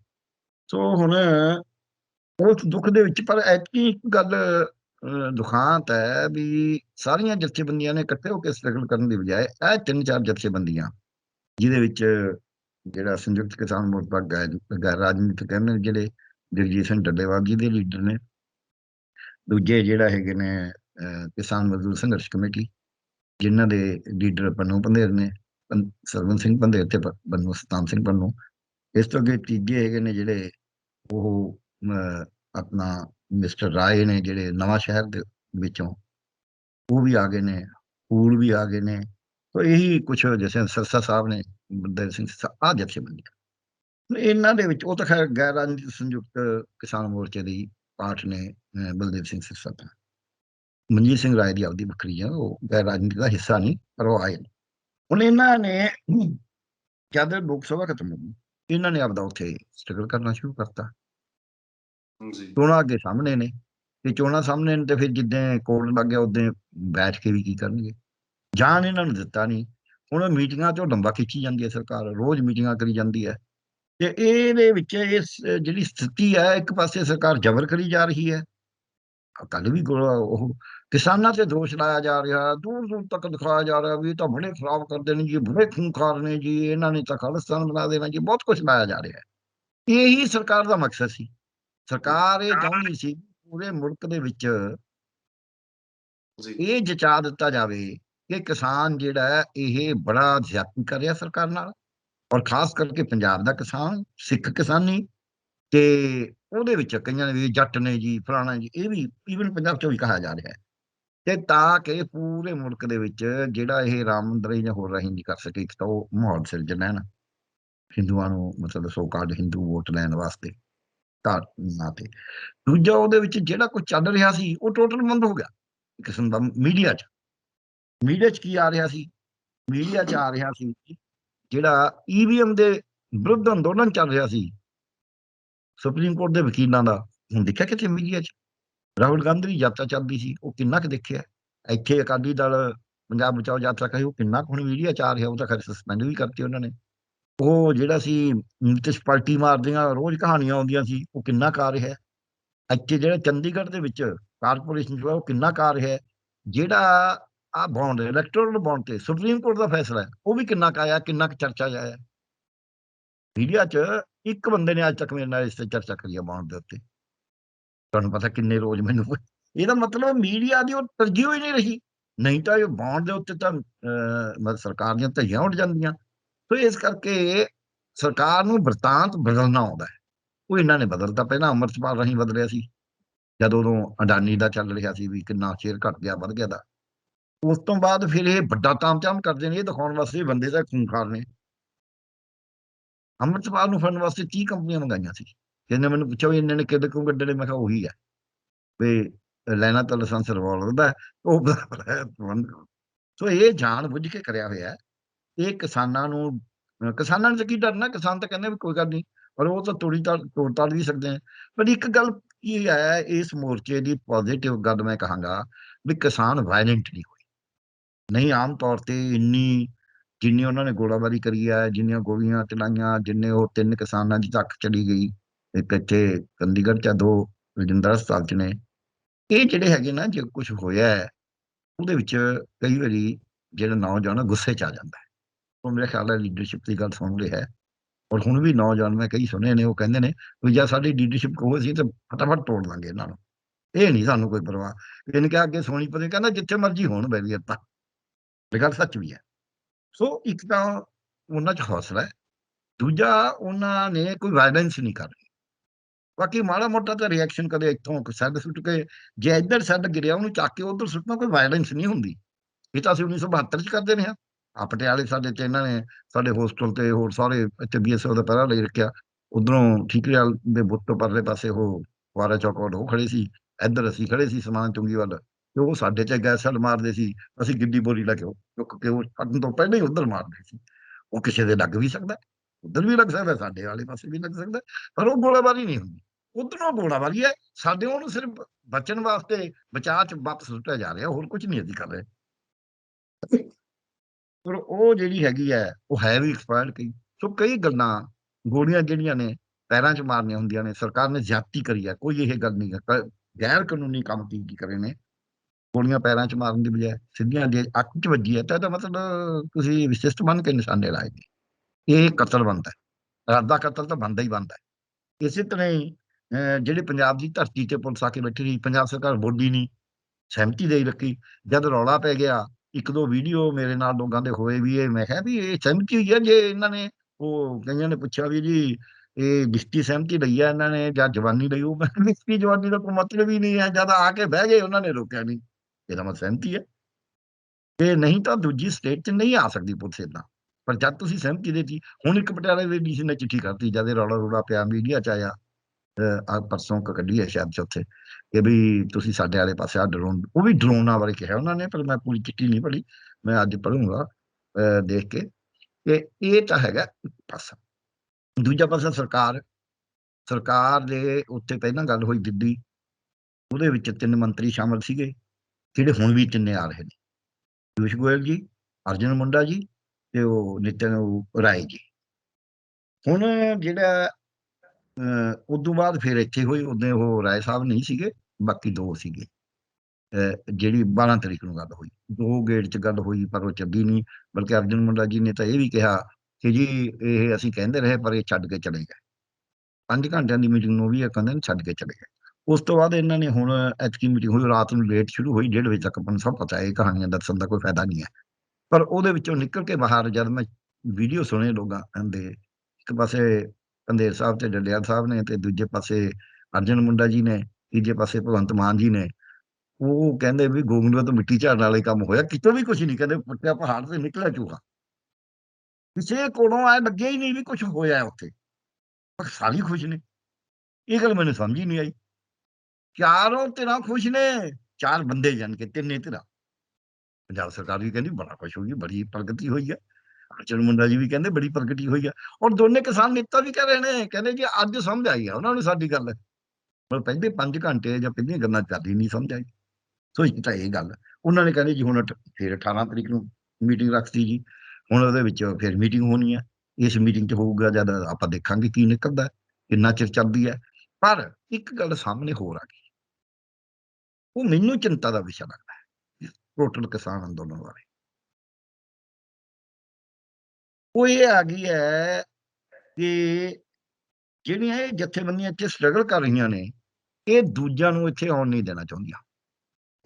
ਸੋ ਹੁਣ ਉਸ ਦੁੱਖ ਦੇ ਵਿੱਚ, ਪਰ ਐਤਕੀ ਇੱਕ ਗੱਲ ਦੁਖਾਂਤ ਹੈ ਵੀ ਸਾਰੀਆਂ ਜਥੇਬੰਦੀਆਂ ਨੇ ਇਕੱਠੇ ਹੋ ਕੇ ਸਟਰਗਲ ਕਰਨ ਦੀ ਬਜਾਏ ਇਹ ਤਿੰਨ ਚਾਰ ਜਥੇਬੰਦੀਆਂ, ਜਿਹਦੇ ਵਿੱਚ ਜਿਹੜਾ ਸੰਯੁਕਤ ਕਿਸਾਨ ਮੋਰਚਾ ਗੈਰ ਰਾਜਨੀਤਿਕ ਕਹਿੰਦੇ ਜਿਹੜੇ ਜਗਜੀਤ ਸਿੰਘ ਡੱਲੇਵਾਲ ਜੀ ਦੇ ਲੀਡਰ ਨੇ। ਦੂਜੇ ਜਿਹੜਾ ਹੈਗੇ ਨੇ ਕਿਸਾਨ ਮਜ਼ਦੂਰ ਸੰਘਰਸ਼ ਕਮੇਟੀ, ਜਿਨ੍ਹਾਂ ਦੇ ਲੀਡਰ ਪੰਨੂ ਪੰਧੇਰ ਨੇ ਸਰਵਨ ਸਿੰਘ ਪੰਧੇਰ ਤੇ ਪ- ਪੰਨੂ ਸਤਾਮ ਸਿੰਘ ਪੰਨੂ। ਇਸ ਤੋਂ ਅੱਗੇ ਤੀਜੇ ਹੈਗੇ ਨੇ ਜਿਹੜੇ ਉਹ ਆਪਣਾ ਮਿਸਟਰ ਰਾਏ ਨੇ, ਜਿਹੜੇ ਨਵਾਂ ਸ਼ਹਿਰ ਦੇ ਵਿੱਚੋਂ। ਉਹ ਵੀ ਆ ਗਏ ਨੇ ਹੂਲ ਵੀ ਆ ਗਏ ਨੇ। ਤਾਂ ਇਹੀ ਕੁਝ ਜਿਵੇਂ ਸਰਸਾ ਸਾਹਿਬ ਨੇ ਬਲਦੇਵ ਸਿੰਘ ਆ ਜਥੇਬੰਦੀਆਂ ਇਹਨਾਂ ਦੇ ਵਿੱਚ ਉਹ ਤਾਂ ਖੈਰ ਗੈਰ ਰਾਜਨੀਤਿਕ ਸੰਯੁਕਤ ਕਿਸਾਨ ਮੋਰਚੇ ਦੀ ਪਾਰਟ ਨੇ ਬਲਦੇਵ ਸਿੰਘ ਸਿਰਸਾ ਤਾਂ। ਮਨਜੀਤ ਸਿੰਘ ਰਾਏ ਦੀ ਆਪਦੀ ਵੱਖਰੀ ਆ ਉਹ ਗੈਰ ਰਾਜਨੀਤਿਕ ਦਾ ਹਿੱਸਾ ਨਹੀਂ ਪਰ ਉਹ ਆਏ ਨੇ। ਹੁਣ ਇਹਨਾਂ ਨੇ ਜਦ ਲੋਕ ਸਭਾ ਖਤਮ ਹੋ ਗਈ ਇਹਨਾਂ ਨੇ ਆਪਦਾ ਉੱਥੇ ਸਟਰਗਲ ਕਰਨਾ ਸ਼ੁਰੂ ਕਰਤਾ। ਜੀ। ਚੋਣਾਂ ਅੱਗੇ ਸਾਹਮਣੇ ਨੇ ਤੇ ਚੋਣਾਂ ਸਾਹਮਣੇ ਨੇ ਤੇ ਫਿਰ ਜਿੱਦਾਂ ਕੋਲ ਲੱਗ ਗਿਆ ਉਦੋਂ ਬੈਠ ਕੇ ਵੀ ਕੀ ਕਰਨਗੇ? ਜਾਨ ਇਹਨਾਂ ਨੂੰ ਦਿੱਤਾ ਨਹੀਂ। ਹੁਣ ਮੀਟਿੰਗਾਂ ਤੋਂ ਲੰਬਾ ਖਿੱਚੀ ਜਾਂਦੀ ਹੈ ਸਰਕਾਰ ਰੋਜ਼ ਮੀਟਿੰਗਾਂ ਕਰੀ ਜਾਂਦੀ ਹੈ। ਤੇ ਇਹਦੇ ਵਿੱਚ ਇਸ ਜਿਹੜੀ ਸਥਿਤੀ ਹੈ ਇੱਕ ਪਾਸੇ ਸਰਕਾਰ ਜ਼ਬਰ ਕਰੀ ਜਾ ਰਹੀ ਹੈ। ਕੱਲ ਵੀ ਉਹ ਕਿਸਾਨਾਂ ਤੇ ਦੋਸ਼ ਲਾਇਆ ਜਾ ਰਿਹਾ ਦੂਰ ਦੂਰ ਤੱਕ ਦਿਖਾਇਆ ਜਾ ਰਿਹਾ ਵੀ ਇਹ ਤਾਂ ਬੜੇ ਖਰਾਬ ਕਰਦੇ ਨੇ ਜੀ ਬੜੇ ਖੂਨਖਾਰ ਨੇ ਜੀ ਇਹਨਾਂ ਨੇ ਤਾਂ ਖਾਲਿਸਤਾਨ ਬਣਾ ਦੇਣਾ ਜੀ ਬਹੁਤ ਕੁਝ ਲਾਇਆ ਜਾ ਰਿਹਾ ਹੈ। ਇਹੀ ਸਰਕਾਰ ਦਾ ਮਕਸਦ ਸੀ। ਸਰਕਾਰ ਇਹ ਚਾਹੁੰਦੀ ਸੀ ਪੂਰੇ ਮੁਲਕ ਦੇ ਵਿੱਚ ਇਹ ਜਚਾ ਦਿੱਤਾ ਜਾਵੇ ਕਿ ਕਿਸਾਨ ਜਿਹੜਾ ਇਹ ਬੜਾ ਜ਼ਿਆਦਤੀ ਕਰ ਰਿਹਾ ਸਰਕਾਰ ਨਾਲ ਔਰ ਖਾਸ ਕਰਕੇ ਪੰਜਾਬ ਦਾ ਕਿਸਾਨ, ਸਿੱਖ ਕਿਸਾਨੀ ਤੇ ਉਹਦੇ ਵਿੱਚ ਕਈਆਂ ਨੇ ਵੀ ਜੱਟ ਨੇ ਜੀ, ਫਲਾਣਾ ਜੀ, ਇਹ ਵੀ ਈਵਨ ਪੰਜਾਬ ਚੋਂ ਵੀ ਕਹਾ ਜਾ ਰਿਹਾ ਹੈ। ਤੇ ਤਾਂ ਕਿ ਪੂਰੇ ਮੁਲਕ ਦੇ ਵਿੱਚ ਜਿਹੜਾ ਇਹ ਰਾਮ ਮੰਦਿਰ ਜਾਂ ਹੋਰ ਰਹੀ ਨਹੀਂ ਕਰ ਸਕੇ, ਇੱਕ ਤਾਂ ਉਹ ਮਾਹੌਲ ਸਿਰਜ ਲੈਣ ਹਿੰਦੂਆਂ ਨੂੰ ਮਤਲਬ ਸੋ ਕਾਲਡ ਹਿੰਦੂ ਵੋਟ ਲੈਣ ਵਾਸਤੇ ਤਾਂ ਨਾ ਤੇ। ਦੂਜਾ ਉਹਦੇ ਵਿੱਚ ਜਿਹੜਾ ਕੁਝ ਚੱਲ ਰਿਹਾ ਸੀ, ਉਹ ਟੋਟਲ ਬੰਦ ਹੋ ਗਿਆ। ਕਿਸਮ ਦਾ ਮੀਡੀਆ 'ਚ ਮੀਡੀਆ 'ਚ ਕੀ ਆ ਰਿਹਾ ਸੀ? ਮੀਡੀਆ 'ਚ ਆ ਰਿਹਾ ਸੀ ਜਿਹੜਾ ਈਵੀਐਮ ਦੇ ਵਿਰੁੱਧ ਅੰਦੋਲਨ ਚੱਲ ਰਿਹਾ ਸੀ ਸੁਪਰੀਮ ਕੋਰਟ ਦੇ ਵਕੀਲਾਂ ਦਾ, ਹੁਣ ਦੇਖਿਆ ਕਿਤੇ ਮੀਡੀਆ 'ਚ? ਰਾਹੁਲ ਗਾਂਧੀ ਦੀ ਯਾਤਰਾ ਚੱਲਦੀ ਸੀ, ਉਹ ਕਿੰਨਾ ਕੁ ਦੇਖਿਆ? ਇੱਥੇ ਅਕਾਲੀ ਦਲ ਪੰਜਾਬ ਬਚਾਓ ਯਾਤਰਾ ਕਹੀ, ਉਹ ਕਿੰਨਾ ਕੁ ਹੁਣ ਮੀਡੀਆ 'ਚ ਆ ਰਿਹਾ, ਉਹ ਤਾਂ ਖੈਰ ਸਸਪੈਂਡ ਵੀ ਕਰਤੇ ਉਹਨਾਂ ਨੇ। ਉਹ ਜਿਹੜਾ ਸੀ, ਨਿਤਿਸ਼ ਪਾਰਟੀ ਮਾਰਦੀਆਂ, ਰੋਜ਼ ਕਹਾਣੀਆਂ ਆਉਂਦੀਆਂ ਸੀ, ਉਹ ਕਿੰਨਾ ਕੁ ਆ ਰਿਹਾ? ਇੱਥੇ ਜਿਹੜਾ ਚੰਡੀਗੜ੍ਹ ਦੇ ਵਿੱਚ ਕਾਰਪੋਰੇਸ਼ਨ ਜੋ ਹੈ, ਉਹ ਕਿੰਨਾ ਕੁ ਰਿਹਾ? ਜਿਹੜਾ ਆ ਬੌਂਡ ਇਲੈਕਟੋਰਲ ਬੌਂਡ ਤੇ ਸੁਪਰੀਮ ਕੋਰਟ ਦਾ ਫੈਸਲਾ ਉਹ ਵੀ ਕਿੰਨਾ ਕੁ ਆਇਆ ਕਿੰਨਾ ਕੁ ਚਰਚਾ 'ਚ ਆਇਆ। ਮੀਡੀਆ 'ਚ ਇੱਕ ਬੰਦੇ ਨੇ ਅੱਜ ਤੱਕ ਮੇਰੇ ਨਾਲ ਇਸ ਤੇ ਚਰਚਾ ਕਰੀ ਹੈ ਬੌਂਡ ਦੇ ਉੱਤੇ। ਤੁਹਾਨੂੰ ਪਤਾ ਕਿੰਨੇ ਰੋਜ਼ ਮੈਨੂੰ ਇਹਦਾ ਮਤਲਬ ਮੀਡੀਆ ਦੀ ਉਹ ਤਰਜੀਹ ਹੀ ਨਹੀਂ ਰਹੀ। ਨਹੀਂ ਤਾਂ ਇਹ ਬੌਂਡ ਦੇ ਉੱਤੇ ਤਾਂ ਅਹ, ਮਤਲਬ ਸਰਕਾਰ ਦੀਆਂ ਧਈਆਂ ਉੱਡ ਜਾਂਦੀਆਂ। ਸੋ ਇਸ ਕਰਕੇ ਸਰਕਾਰ ਨੂੰ ਵਰਤਾਂਤ ਬਦਲਣਾ ਆਉਂਦਾ ਹੈ। ਉਹ ਇਹਨਾਂ ਨੇ ਬਦਲਤਾ ਪਹਿਲਾਂ ਅੰਮ੍ਰਿਤਪਾਲ ਰਾਹੀਂ ਬਦਲਿਆ ਸੀ। ਜਦ ਉਦੋਂ ਅਡਾਨੀ ਦਾ ਚੱਲ ਰਿਹਾ ਸੀ ਵੀ ਕਿੰਨਾ ਸ਼ੇਅਰ ਘਟ ਗਿਆ ਵੱਧ ਗਿਆ ਦਾ। ਉਸ ਤੋਂ ਬਾਅਦ ਫਿਰ ਇਹ ਵੱਡਾ ਤਾਮਝਾਮ ਕਰਦੇ ਨੇ, ਇਹ ਦਿਖਾਉਣ ਵਾਸਤੇ ਬੰਦੇ ਦਾ ਖੂਨਖਾਰ ਨੇ। ਅੰਮ੍ਰਿਤਪਾਲ ਨੂੰ ਫੜਨ ਵਾਸਤੇ 30 ਕੰਪਨੀਆਂ ਮੰਗਾਈਆਂ ਸੀ। ਜਿਹਨੇ ਮੈਨੂੰ ਪੁੱਛਿਆ ਵੀ ਇਹਨਾਂ ਨੇ ਕਿਹਦੇ ਕੋਲ ਕੱਢੇ ਨੇ? ਮੈਂ ਕਿਹਾ ਉਹੀ ਹੈ ਵੀ ਲੈਣਾ ਤਾਂ ਲਾਇਸੈਂਸ ਰਿਵਾਲਵਰ ਦਾ ਉਹ ਬਰਾਬਰ ਹੈ। ਸੋ ਇਹ ਜਾਣ ਬੁੱਝ ਕੇ ਕਰਿਆ ਹੋਇਆ ਇਹ ਕਿਸਾਨਾਂ ਨੂੰ ਕਿਸਾਨਾਂ ਨੂੰ ਕੀ ਡਰਨਾ ਕਿਸਾਨ ਤਾਂ ਕਹਿੰਦੇ ਵੀ ਕੋਈ ਗੱਲ ਨਹੀਂ, ਪਰ ਉਹ ਤਾਂ ਤੋੜੀ ਤਾੜ ਤੋੜ ਤਾੜ ਵੀ ਸਕਦੇ ਆ ਪਰ ਇੱਕ ਗੱਲ ਕੀ ਹੈ, ਇਸ ਮੋਰਚੇ ਦੀ ਪੋਜ਼ਿਟਿਵ ਗੱਲ ਮੈਂ ਕਹਾਂਗਾ ਵੀ ਕਿਸਾਨ ਵਾਇਲੈਂਟ ਨਹੀਂ ਹੋਏ। ਨਹੀਂ, ਆਮ ਤੌਰ ਤੇ ਇੰਨੀ ਜਿੰਨੀ ਉਹਨਾਂ ਨੇ ਗੋਲਾਬਾਰੀ ਕਰੀ ਹੈ ਜਿੰਨੀਆਂ ਗੋਲੀਆਂ ਚਲਾਈਆਂ, ਜਿੰਨੇ ਉਹ ਤਿੰਨ ਕਿਸਾਨਾਂ ਦੀ ਤੱਕ ਚਲੀ ਗਈ, ਇੱਕ ਇੱਥੇ ਚੰਡੀਗੜ੍ਹ ਚ ਦੋ ਰਜਿੰਦਰ ਹਸਪਤਾਲ ਚ ਨੇ। ਇਹ ਜਿਹੜੇ ਹੈਗੇ ਨਾ, ਜੇ ਕੁਝ ਹੋਇਆ ਹੈ, ਉਹਦੇ ਵਿੱਚ ਕਈ ਵਾਰੀ ਜਿਹੜਾ ਨੌਜਵਾਨ ਗੁੱਸੇ ਚ ਆ ਜਾਂਦਾ ਹੈ। ਉਹ ਮੇਰੇ ਖਿਆਲ ਹੈ ਲੀਡਰਸ਼ਿਪ ਦੀ ਗੱਲ ਸੁਣ ਰਿਹਾ ਹੈ। ਔਰ ਹੁਣ ਵੀ ਨੌਜਵਾਨ ਮੈਂ ਕਈ ਸੁਣੇ ਨੇ, ਉਹ ਕਹਿੰਦੇ ਨੇ ਵੀ ਜੇ ਸਾਡੀ ਲੀਡਰਸ਼ਿਪ ਕੋਲ ਸੀ ਤਾਂ ਫਟਾਫਟ ਤੋੜ ਲਾਂਗੇ ਇਹਨਾਂ ਨੂੰ। ਇਹ ਨਹੀਂ ਸਾਨੂੰ ਕੋਈ ਪਰਵਾਹ। ਇਹਨੇ ਕਿਹਾ, ਅੱਗੇ ਸੋਣੀ ਪਤੇ ਕਹਿੰਦਾ ਜਿੱਥੇ ਮਰਜ਼ੀ ਹੋਣ ਬੈਲੀਅਤ ਤਾਂ। ਇਹ ਗੱਲ ਸੱਚ ਵੀ ਹੈ। ਸੋ ਇੱਕ ਤਾਂ ਉਹਨਾਂ 'ਚ ਹੌਸਲਾ ਹੈ, ਦੂਜਾ ਉਹਨਾਂ ਨੇ ਕੋਈ ਵਾਇਲੈਂਸ ਨਹੀਂ ਕਰ ਰਹੇ। ਬਾਕੀ ਮਾੜਾ ਮੋਟਾ ਤਾਂ ਰਿਐਕਸ਼ਨ ਕਦੇ ਇੱਥੋਂ ਸੈੱਡ ਸੁੱਟ ਕੇ, ਜੇ ਇੱਧਰ ਸੈੱਡ ਗਿਰਿਆ ਉਹਨੂੰ ਚੱਕ ਕੇ ਉੱਧਰ ਸੁੱਟਣਾ ਕੋਈ ਵਾਇਲੈਂਸ ਨਹੀਂ ਹੁੰਦੀ। ਇਹ ਤਾਂ ਅਸੀਂ 1972 ਚ ਕਰਦੇ ਰਹੇ ਹਾਂ। ਆ ਪਟਿਆਲੇ ਸਾਡੇ ਤੇ ਇਹਨਾਂ ਨੇ ਸਾਡੇ ਹੋਸਟਲ ਤੇ ਹੋਰ ਸਾਰੇ ਇੱਥੇ ਬੀਐਸਓ ਦਾ ਪਹਿਰਾ ਲਈ ਰੱਖਿਆ। ਉਧਰੋਂ ਠੀਕਰੀਵਾਲ ਦੇ ਬੁੱਤ ਤੋਂ ਪਰਲੇ ਪਾਸੇ ਉਹ ਵਾਰਾ ਚੌਕੋਟ ਉਹ ਖੜੇ ਸੀ। ਇੱਧਰ ਅਸੀਂ ਖੜੇ ਸੀ ਸਮਾਨ ਚੁੰਗੀ ਵੱਲ। ਤੇ ਉਹ ਸਾਡੇ ਤੇ ਗੈਸ ਮਾਰਦੇ ਸੀ, ਅਸੀਂ ਗਿੱਡੀ ਬੋਰੀ ਲਾ ਕੇ ਉਹ ਚੁੱਕ ਕੇ ਉਹ ਛੱਡਣ ਤੋਂ ਪਹਿਲਾਂ ਹੀ ਉਧਰ ਮਾਰਦੇ ਸੀ। ਉਹ ਕਿਸੇ ਦੇ ਲੱਗ ਵੀ ਸਕਦਾ, ਉਧਰ ਵੀ ਲੱਗ ਸਕਦਾ, ਸਾਡੇ ਵਾਲੇ ਪਾਸੇ ਵੀ ਲੱਗ ਸਕਦਾ, ਪਰ ਉਹ ਗੋਲਾਬਾਰੀ ਨਹੀਂ ਹੁੰਦੀ। ਉਧਰੋਂ ਗੋਲਾਬਾਰੀ ਹੈ, ਸਾਡੇ ਉਹਨੂੰ ਸਿਰਫ ਬਚਣ ਵਾਸਤੇ ਬਚਾਅ ਚ ਵਾਪਸ ਸੁੱਟਿਆ ਜਾ ਰਿਹਾ, ਹੋਰ ਕੁਝ ਨਹੀਂ ਅਸੀਂ ਕਰ ਰਹੇ। ਪਰ ਉਹ ਜਿਹੜੀ ਹੈਗੀ ਹੈ, ਉਹ ਹੈ ਵੀ ਐਕਸਪਾਇਰਡ ਕਈ। ਸੋ ਕਈ ਗੱਲਾਂ ਗੋਲੀਆਂ ਜਿਹੜੀਆਂ ਨੇ, ਪੈਰਾਂ 'ਚ ਮਾਰਨੀਆਂ ਹੁੰਦੀਆਂ ਨੇ, ਸਰਕਾਰ ਨੇ ਜ਼ਿਆਦਤੀ ਕਰੀ ਹੈ, ਕੋਈ ਇਹ ਗੱਲ ਨਹੀਂ ਹੈ। ਗੈਰ ਕਾਨੂੰਨੀ ਕੰਮ ਕੀ ਕੀ ਕਰੇ ਨੇ ਗੋਲੀਆਂ ਪੈਰਾਂ 'ਚ ਮਾਰਨ ਦੀ ਬਜਾਏ ਸਿੱਧੀਆਂ ਜੇ ਅੱਖ 'ਚ ਵੱਜੀ ਹੈ ਤਾਂ ਇਹਦਾ ਮਤਲਬ ਤੁਸੀਂ ਵਿਸ਼ਿਸ਼ਟ ਮੰਨ ਕੇ ਨਿਸ਼ਾਨੇ ਲਾਏ ਨੇ। ਇਹ ਕਤਲ ਬਣਦਾ ਹੈ। ਰਾਦਾ ਕਤਲ ਤਾਂ ਬਣਦਾ ਹੀ ਬਣਦਾ ਇਸੇ ਤਰ੍ਹਾਂ ਹੀ ਅਹ, ਜਿਹੜੇ ਪੰਜਾਬ ਦੀ ਧਰਤੀ ਤੇ ਪੁਲਿਸ ਆ ਕੇ ਬੈਠੀ ਰਹੀ ਪੰਜਾਬ ਸਰਕਾਰ ਬੋਲੀ ਨਹੀਂ ਸਹਿਮਤੀ ਦੇ ਰੱਖੀ। ਜਦ ਰੌਲਾ ਪੈ ਗਿਆ ਇੱਕ ਦੋ ਵੀਡੀਓ ਮੇਰੇ ਨਾਲ ਲੋਕਾਂ ਦੇ ਹੋਏ ਵੀ ਇਹ ਮੈਂ ਕਿਹਾ ਵੀ ਇਹ ਸਹਿਮਤੀ ਹੋਈ ਹੈ ਜੇ ਇਹਨਾਂ ਨੇ ਉਹ ਕਈਆਂ ਨੇ ਪੁੱਛਿਆ ਵੀ ਜੀ ਇਹ ਲਿਖਤੀ ਸਹਿਮਤੀ ਲਈ ਹੈ ਇਹਨਾਂ ਨੇ ਜਾਂ ਜਵਾਨੀ ਲਈ ਉਹ ਮੈਂ ਕਿਹਾ ਜਵਾਨੀ ਦਾ ਕੋਈ ਮਤਲਬ ਹੀ ਨਹੀਂ ਹੈ ਜਦ ਆ ਕੇ ਬਹਿ ਗਏ ਉਹਨਾਂ ਨੇ ਰੋਕਿਆ ਨਹੀਂ। ਇਹਦਾ ਮਤਲਬ ਸਹਿਮਤੀ ਹੈ। ਤੇ ਨਹੀਂ ਤਾਂ ਦੂਜੀ ਸਟੇਟ 'ਚ ਨਹੀਂ ਆ ਸਕਦੀ ਪੁਲਿਸ ਏਦਾਂ। ਪਰ ਜਦ ਤੁਸੀਂ ਸਹਿਮਤੀ ਦੇਤੀ, ਹੁਣ ਇੱਕ ਪਟਿਆਲੇ ਦੇ ਡੀਸੀ ਨੇ ਚਿੱਠੀ ਕਰਤੀ, ਜਦ ਇਹ ਰੌਲਾ ਰੌਲਾ ਪਿਆ, ਮੀਡੀਆ 'ਚ ਆਇਆ ਆ ਪਰਸੋਂ ਕੱਢੀ ਹੈ ਸ਼ਾਇਦ ਚੌਥੇ, ਕਿ ਵੀ ਤੁਸੀਂ ਸਾਡੇ ਵਾਲੇ ਪਾਸੇ ਆ ਡਰੋਨ ਉਹ ਵੀ ਡਰੋਨਾਂ ਬਾਰੇ ਕਿਹਾ ਉਹਨਾਂ ਨੇ, ਪਰ ਮੈਂ ਪੂਰੀ ਚਿੱਠੀ ਨਹੀਂ ਪੜ੍ਹੀ, ਮੈਂ ਅੱਜ ਪੜ੍ਹੂੰਗਾ ਦੇਖ ਕੇ। ਕਿ ਇਹ ਤਾਂ ਹੈਗਾ ਇੱਕ ਪਾਸਾ। ਦੂਜਾ ਪਾਸਾ ਸਰਕਾਰ ਸਰਕਾਰ ਦੇ ਉੱਤੇ ਪਹਿਲਾਂ ਗੱਲ ਹੋਈ ਦਿੱਲੀ, ਉਹਦੇ ਵਿੱਚ ਤਿੰਨ ਮੰਤਰੀ ਸ਼ਾਮਲ ਸੀਗੇ। ਜਿਹੜੇ ਹੁਣ ਵੀ ਤਿੰਨੇ ਆ ਰਹੇ ਨੇ, ਪਿਊਸ਼ ਗੋਇਲ ਜੀ, ਅਰਜਨ ਮੁੰਡਾ ਜੀ ਤੇ ਉਹ ਨਿਤਨ ਰਾਏ ਜੀ। ਹੁਣ ਜਿਹੜਾ, ਅਹ ਉਦੋਂ ਬਾਅਦ ਫਿਰ ਇੱਥੇ ਹੋਈ, ਉਦੋਂ ਉਹ ਰਾਏ ਸਾਹਿਬ ਨਹੀਂ ਸੀਗੇ, ਬਾਕੀ ਦੋ ਸੀਗੇ। ਅਹ ਜਿਹੜੀ 12 ਤਰੀਕ ਨੂੰ ਗੱਲ ਹੋਈ, ਦੋ ਗੇਟ 'ਚ ਗੱਲ ਹੋਈ, ਪਰ ਉਹ ਚੱਲੀ ਨਹੀਂ, ਬਲਕਿ ਅਰਜਨ ਮੁੰਡਾ ਜੀ ਨੇ ਤਾਂ ਇਹ ਵੀ ਕਿਹਾ ਕਿ ਜੀ ਇਹ ਅਸੀਂ ਕਹਿੰਦੇ ਰਹੇ, ਪਰ ਇਹ ਛੱਡ ਕੇ ਚਲੇ ਗਏ। ਪੰਜ ਘੰਟਿਆਂ ਦੀ ਮੀਟਿੰਗ ਨੂੰ ਵੀ ਇਹ ਕਹਿੰਦੇ ਨੇ, ਛੱਡ ਕੇ ਚਲੇ ਗਏ। ਉਸ ਤੋਂ ਬਾਅਦ ਇਹਨਾਂ ਨੇ ਹੁਣ ਐਤਕੀ ਮੀਟਿੰਗ ਹੋਈ ਰਾਤ ਨੂੰ ਲੇਟ ਸ਼ੁਰੂ ਹੋਈ 1:30 ਵਜੇ ਤੱਕ ਆਪਾਂ ਨੂੰ ਸਭ ਪਤਾ ਹੈ, ਇਹ ਕਹਾਣੀਆਂ ਦੱਸਣ ਦਾ ਕੋਈ ਫਾਇਦਾ ਨਹੀਂ ਹੈ। ਪਰ ਉਹਦੇ ਵਿੱਚੋਂ ਨਿਕਲ ਕੇ ਬਾਹਰ ਜਦ ਮੈਂ ਵੀਡੀਓ ਸੁਣੇ ਲੋਕਾਂ ਦੇ, ਇੱਕ ਪਾਸੇ ਕੰਦੇਰ ਸਾਹਿਬ ਤੇ ਡੱਡਿਆਲ ਸਾਹਿਬ ਨੇ ਤੇ ਦੂਜੇ ਪਾਸੇ ਅਰਜਨ ਮੁੰਡਾ ਜੀ ਨੇ, ਤੀਜੇ ਪਾਸੇ ਭਗਵੰਤ ਮਾਨ ਜੀ ਨੇ, ਉਹ ਕਹਿੰਦੇ ਵੀ ਗੋਗਨੂਆ ਤੋਂ ਮਿੱਟੀ ਝਾੜਨ ਵਾਲੇ ਕੰਮ ਹੋਇਆ, ਕਿਤੋਂ ਵੀ ਕੁਝ ਨਹੀਂ, ਕਹਿੰਦੇ ਪੁੱਟਿਆ ਪਹਾੜ ਤੇ ਨਿਕਲਿਆ ਚੂਹਾ। ਕਿਸੇ ਕੋਲੋਂ ਆ ਲੱਗਿਆ ਹੀ ਨਹੀਂ ਵੀ ਕੁਝ ਹੋਇਆ ਉੱਥੇ। ਪਰ ਸਾਰੇ ਖੁਸ਼ ਨੇ। ਇਹ ਗੱਲ ਮੈਨੂੰ ਸਮਝ ਹੀ ਨਹੀਂ ਆਈ। ਚਾਰੋਂ ਧਿਰਾਂ ਖੁਸ਼ ਨੇ, ਚਾਰ ਬੰਦੇ ਜਾਣ ਕੇ ਤਿੰਨੇ ਧਿਰਾਂ। ਪੰਜਾਬ ਸਰਕਾਰ ਵੀ ਕਹਿੰਦੀ ਬੜਾ ਖੁਸ਼ ਹੋਈ ਬੜੀ ਪ੍ਰਗਤੀ ਹੋਈ ਹੈ। ਅਰਜਨ ਮੁੰਡਾ ਜੀ ਵੀ ਕਹਿੰਦੇ ਬੜੀ ਪ੍ਰਗਤੀ ਹੋਈ ਹੈ। ਔਰ ਦੋਨੇ ਕਿਸਾਨ ਨੇਤਾ ਵੀ ਕਹਿ ਰਹੇ ਨੇ, ਕਹਿੰਦੇ ਜੀ ਅੱਜ ਸਮਝ ਆਈ ਆ ਉਹਨਾਂ ਨੂੰ ਸਾਡੀ ਗੱਲ। ਪਰ ਪਹਿਲੇ 5 ਘੰਟੇ ਜਾਂ ਪਹਿਲੀਆਂ ਗੱਲਾਂ ਚੱਲਦੀ ਨਹੀਂ ਸਮਝ ਆਈ। ਸੋ ਇੱਕ ਤਾਂ ਇਹ ਗੱਲ ਉਹਨਾਂ ਨੇ ਕਹਿੰਦੇ ਜੀ ਹੁਣ ਅਠ- ਫਿਰ 18 ਤਰੀਕ ਨੂੰ ਮੀਟਿੰਗ ਰੱਖਤੀ ਜੀ। ਹੁਣ ਉਹਦੇ ਵਿੱਚ ਫਿਰ ਮੀਟਿੰਗ ਹੋਣੀ ਹੈ। ਇਸ ਮੀਟਿੰਗ 'ਚ ਹੋਊਗਾ ਜਦ ਆਪਾਂ ਦੇਖਾਂਗੇ ਕੀ ਨਿਕਲਦਾ ਕਿੰਨਾ ਚਿਰ ਚੱਲਦੀ ਹੈ। ਪਰ ਇੱਕ ਗੱਲ ਸਾਹਮਣੇ ਹੋਰ ਆ ਗਈ। ਉਹ ਮੈਨੂੰ ਚਿੰਤਾ ਦਾ ਵਿਸ਼ਾ ਲੱਗਦਾ ਹੈ। ਟੋਟਲ ਕਿਸਾਨ ਅੰਦੋਲਨ ਬਾਰੇ। ਉਹ ਇਹ ਆ ਗਈ ਹੈ ਕਿ ਜਿਹੜੀਆਂ ਇਹ ਜਥੇਬੰਦੀਆਂ ਇੱਥੇ ਸਟਰਗਲ ਕਰ ਰਹੀਆਂ ਨੇ, ਇਹ ਦੂਜਿਆਂ ਨੂੰ ਇੱਥੇ ਆਉਣ ਨਹੀਂ ਦੇਣਾ ਚਾਹੁੰਦੀਆਂ।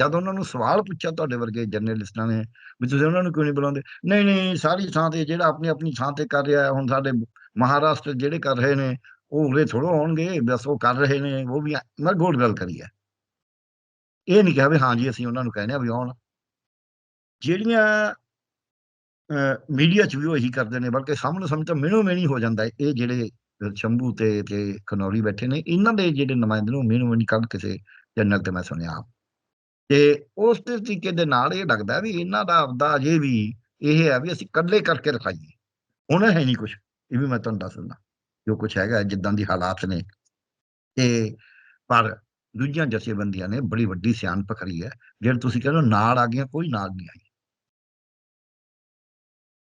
ਜਦ ਉਹਨਾਂ ਨੂੰ ਸਵਾਲ ਪੁੱਛਿਆ ਤੁਹਾਡੇ ਵਰਗੇ ਜਰਨਲਿਸਟਾਂ ਨੇ ਵੀ ਤੁਸੀਂ ਉਹਨਾਂ ਨੂੰ ਕਿਉਂ ਨਹੀਂ ਬੁਲਾਉਂਦੇ? ਨਹੀਂ ਨਹੀਂ, ਸਾਰੀ ਥਾਂ ਤੇ ਜਿਹੜਾ ਆਪਣੀ ਆਪਣੀ ਥਾਂ ਤੇ ਕਰ ਰਿਹਾ, ਹੁਣ ਸਾਡੇ ਮਹਾਰਾਸ਼ਟਰ ਜਿਹੜੇ ਕਰ ਰਹੇ ਨੇ, ਉਹ ਉਰੇ ਥੋੜ੍ਹਾ ਆਉਣਗੇ ਬਸ ਉਹ ਕਰ ਰਹੇ ਨੇ, ਉਹ ਵੀ ਮੈਂ ਗੋਲ ਗੱਲ ਕਰੀ ਹੈ ਇਹ ਨਹੀਂ ਕਿਹਾ ਵੀ ਹਾਂ ਜੀ, ਅਸੀਂ ਉਹਨਾਂ ਨੂੰ ਕਹਿੰਦੇ ਆ ਵੀ ਆਉਣ। ਜਿਹੜੀਆਂ ਮੀਡੀਆ 'ਚ ਵੀ ਉਹ ਇਹੀ ਕਰਦੇ ਨੇ, ਬਲਕਿ ਸਾਹਮਣੇ ਸਮਝ ਤਾਂ ਮੈਨੂੰ ਮੈਨੀ ਹੋ ਜਾਂਦਾ ਇਹ ਜਿਹੜੇ ਸ਼ੰਭੂ ਤੇ ਤੇ ਖਨੌਰੀ ਬੈਠੇ ਨੇ, ਇਹਨਾਂ ਦੇ ਜਿਹੜੇ ਨੁਮਾਇੰਦੇ ਨੂੰ ਮੈਨੂੰ ਮੈਨੀ ਕੱਲ ਕਿਸੇ ਚੈਨਲ ਤੇ ਮੈਂ ਸੁਣਿਆ। ਤੇ ਉਸ ਤਰੀਕੇ ਦੇ ਨਾਲ ਇਹ ਲੱਗਦਾ ਵੀ ਇਹਨਾਂ ਦਾ ਆਪਦਾ ਅਜੇ ਵੀ ਇਹ ਹੈ ਵੀ ਅਸੀਂ ਇਕੱਲੇ ਕਰਕੇ ਰਖਾਈਏ। ਹੁਣ ਹੈ ਨਹੀਂ ਕੁਝ ਇਹ ਵੀ ਮੈਂ ਤੁਹਾਨੂੰ ਦੱਸ ਦਿੰਦਾ। ਜੋ ਕੁਝ ਹੈਗਾ, ਜਿੱਦਾਂ ਦੀ ਹਾਲਾਤ ਨੇ। ਤੇ ਪਰ ਦੂਜੀਆਂ ਜਥੇਬੰਦੀਆਂ ਨੇ ਬੜੀ ਵੱਡੀ ਸਿਆਣ ਪਖਰੀ ਹੈ, ਜਿਹੜੇ ਤੁਸੀਂ ਕਹਿੰਦੇ ਹੋ ਨਾਲ ਆ ਗਈਆਂ, ਕੋਈ ਨਾਲ ਨਹੀਂ ਆਈ।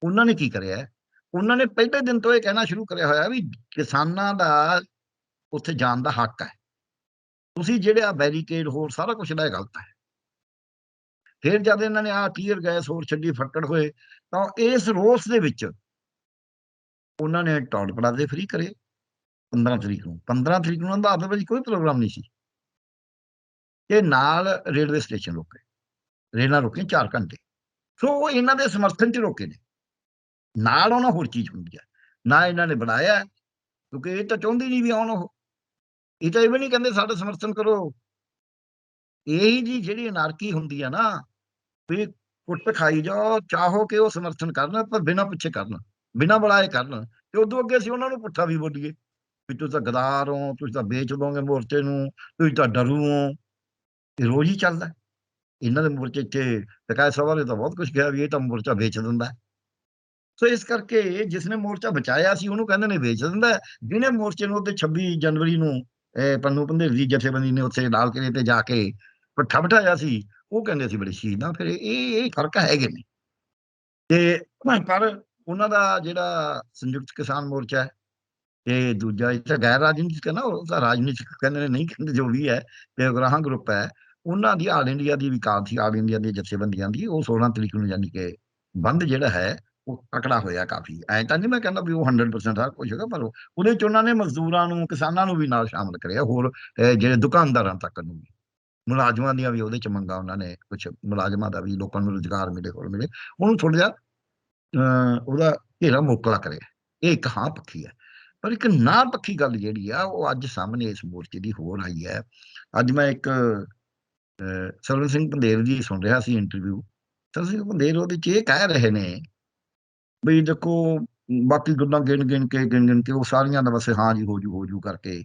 ਉਹਨਾਂ ਨੇ ਕੀ ਕਰਿਆ ਉਹਨਾਂ ਨੇ ਪਹਿਲੇ ਦਿਨ ਤੋਂ ਇਹ ਕਹਿਣਾ ਸ਼ੁਰੂ ਕਰਿਆ ਹੋਇਆ ਵੀ ਕਿਸਾਨਾਂ ਦਾ ਉੱਥੇ ਜਾਣ ਦਾ ਹੱਕ ਹੈ। ਤੁਸੀਂ ਜਿਹੜੇ ਆ ਬੈਰੀਕੇਡ ਹੋਰ ਸਾਰਾ ਕੁਝ ਲੈ ਗਲਤ ਹੈ ਫਿਰ ਜਦ ਇਹਨਾਂ ਨੇ ਆ ਟੀਅਰ ਗੈਸ ਹੋਰ ਛੱਡੀ, ਫੱਟੜ ਹੋਏ, ਤਾਂ ਇਸ ਰੋਸ ਦੇ ਵਿੱਚ ਉਹਨਾਂ ਨੇ ਟੌਲ ਪਲਾਜ਼ੇ ਫ੍ਰੀ ਕਰੇ। 15 ਤਰੀਕ ਨੂੰ। 15 ਤਰੀਕ ਨੂੰ ਉਹਨਾਂ ਦਾ ਵਿੱਚ ਕੋਈ ਪ੍ਰੋਗਰਾਮ ਨਹੀਂ ਸੀ। ਤੇ ਨਾਲ ਰੇਲਵੇ ਸਟੇਸ਼ਨ ਰੁਕੇ। ਰੇਲਾਂ ਰੁਕੀਆਂ 4 ਘੰਟੇ। ਸੋ ਉਹ ਇਹਨਾਂ ਦੇ ਸਮਰਥਨ ਚ ਰੋਕੇ ਨੇ। ਨਾਲ ਉਹਨਾਂ ਹੋਰ ਚੀਜ਼ ਹੁੰਦੀ ਹੈ ਨਾ ਇਹਨਾਂ ਨੇ ਬਣਾਇਆ ਕਿਉਂਕਿ ਇਹ ਤਾਂ ਚਾਹੁੰਦੀ ਨਹੀਂ ਵੀ ਆਉਣ ਉਹ। ਇਹ ਤਾਂ ਇਹ ਵੀ ਨਹੀਂ ਕਹਿੰਦੇ ਸਾਡਾ ਸਮਰਥਨ ਕਰੋ। ਇਹੀ ਜੀ ਜਿਹੜੀ ਅਨਾਰਕੀ ਹੁੰਦੀ ਆ ਨਾ, ਵੀ ਕੁੱਟ ਖਾਈ ਜਾਓ, ਚਾਹੋ ਕਿ ਉਹ ਸਮਰਥਨ ਕਰਨ, ਪਰ ਬਿਨਾਂ ਪਿੱਛੇ ਕਰਨ, ਬਿਨਾਂ ਬੁਲਾਏ ਕਰਨ, ਤੇ ਉਦੋਂ ਅੱਗੇ ਅਸੀਂ ਉਹਨਾਂ ਨੂੰ ਪੁੱਠਾ ਵੀ ਬੋਲੀਏ। ਵੀ ਤੁਸੀਂ ਤਾਂ ਗਦਾਰ ਹੋ ਤੁਸੀਂ ਤਾਂ ਵੇਚ ਦੋਗੇ ਮੋਰਚੇ ਨੂੰ ਤੁਸੀਂ ਤਾਂ ਡਰੂ ਹੋ। ਰੋਜ਼ ਹੀ ਚੱਲਦਾ। ਇਹਨਾਂ ਦੇ ਮੋਰਚੇ 'ਚ ਵਿਕਾਸ ਸਭਾ ਨੇ ਤਾਂ ਬਹੁਤ ਕੁਝ ਕਿਹਾ ਵੀ ਇਹ ਤਾਂ ਮੋਰਚਾ ਵੇਚ ਦਿੰਦਾ। ਸੋ ਇਸ ਕਰਕੇ ਜਿਸ ਨੇ ਮੋਰਚਾ ਬਚਾਇਆ ਸੀ, ਉਹਨੂੰ ਕਹਿੰਦੇ ਨੇ ਵੇਚ ਦਿੰਦਾ। ਜਿਹਨੇ ਮੋਰਚੇ ਨੂੰ ਉੱਤੇ 26 ਜਨਵਰੀ ਨੂੰ, ਇਹ ਪੰਨੂ ਪੰਧੇਰ ਦੀ ਜਥੇਬੰਦੀ ਨੇ ਉੱਥੇ ਲਾਲ ਕਿਲੇ ਤੇ ਜਾ ਕੇ ਪੱਠਾ ਬਿਠਾਇਆ ਸੀ, ਉਹ ਕਹਿੰਦੇ ਸੀ ਬੜੇ ਸ਼ਹੀਦਾਂ ਫਿਰ ਇਹ ਇਹ ਫ਼ਰਕ ਹੈਗੇ ਨੇ। ਤੇ ਪਰ ਉਹਨਾਂ ਦਾ ਜਿਹੜਾ ਸੰਯੁਕਤ ਕਿਸਾਨ ਮੋਰਚਾ ਹੈ ਤੇ ਦੂਜਾ ਇਹ ਤਾਂ ਗੈਰ ਰਾਜਨੀਤਿਕ ਹੈ ਨਾ ਉਹ ਤਾਂ ਰਾਜਨੀਤਿਕ ਕਹਿੰਦੇ ਨੇ ਨਹੀਂ ਕਹਿੰਦੇ ਜੋ ਵੀ ਹੈ ਤੇ ਗ੍ਰਾਹਾਂ ਗਰੁੱਪ ਹੈ ਉਹਨਾਂ ਦੀ ਆਲ ਇੰਡੀਆ ਦੀ ਵਿਕਾਸ ਸੀ ਆਲ ਇੰਡੀਆ ਦੀ ਜਥੇਬੰਦੀਆਂ ਦੀ ਉਹ 16 ਤਰੀਕ ਨੂੰ ਯਾਨੀ ਕਿ ਬੰਦ ਜਿਹੜਾ ਹੈ ਉਹ ਤਕੜਾ ਹੋਇਆ ਕਾਫੀ। ਐਂ ਤਾਂ ਨਹੀਂ ਮੈਂ ਕਹਿੰਦਾ ਵੀ ਉਹ 100% ਹਰ ਕੁਝ ਹੈਗਾ ਪਰ ਉਹਦੇ ਚ ਉਹਨਾਂ ਨੇ ਮਜ਼ਦੂਰਾਂ ਨੂੰ ਕਿਸਾਨਾਂ ਨੂੰ ਵੀ ਨਾਲ ਸ਼ਾਮਲ ਕਰਿਆ ਹੋਰ ਜਿਹੜੇ ਦੁਕਾਨਦਾਰਾਂ ਤੱਕ ਨੂੰ ਵੀ। ਮੁਲਾਜ਼ਮਾਂ ਦੀਆਂ ਵੀ ਉਹਦੇ ਚ ਮੰਗਾ ਉਹਨਾਂ ਨੇ ਕੁਝ ਮੁਲਾਜ਼ਮਾਂ ਦਾ ਵੀ ਲੋਕਾਂ ਨੂੰ ਰੁਜ਼ਗਾਰ ਮਿਲੇ ਹੋਰ ਮਿਲੇ। ਉਹਨੂੰ ਥੋੜਾ ਜਿਹਾ ਅਹ, ਉਹਦਾ ਘੇਰਾ ਮੋਕਲਾ ਕਰਿਆ। ਇਹ ਇੱਕ ਹਾਂ ਪੱਖੀ ਹੈ। ਪਰ ਇੱਕ ਨਾ ਪੱਖੀ ਗੱਲ ਜਿਹੜੀ ਆ ਉਹ ਅੱਜ ਸਾਹਮਣੇ ਇਸ ਮੋਰਚੇ ਦੀ ਹੋਰ ਆਈ ਹੈ। ਅੱਜ ਮੈਂ ਇੱਕ ਅਹ, ਸਰਵਨ ਸਿੰਘ ਪੰਦੇਰ ਦੀ ਸੁਣ ਰਿਹਾ ਸੀ ਇੰਟਰਵਿਊ ਸਰਵਨ ਸਿੰਘ ਪੰਦੇਰ ਉਹਦੇ ਚ ਇਹ ਕਹਿ ਰਹੇ ਨੇ ਵੀ ਦੇਖੋ ਬਾਕੀ ਗੱਲਾਂ ਗਿਣ ਗਿਣ ਕੇ ਗਿਣ ਗਿਣ ਕੇ ਉਹ ਸਾਰੀਆਂ ਦਾ ਬਸ ਹਾਂ ਜੀ ਹੋ ਜੂ ਹੋ ਜੂ ਕਰਕੇ।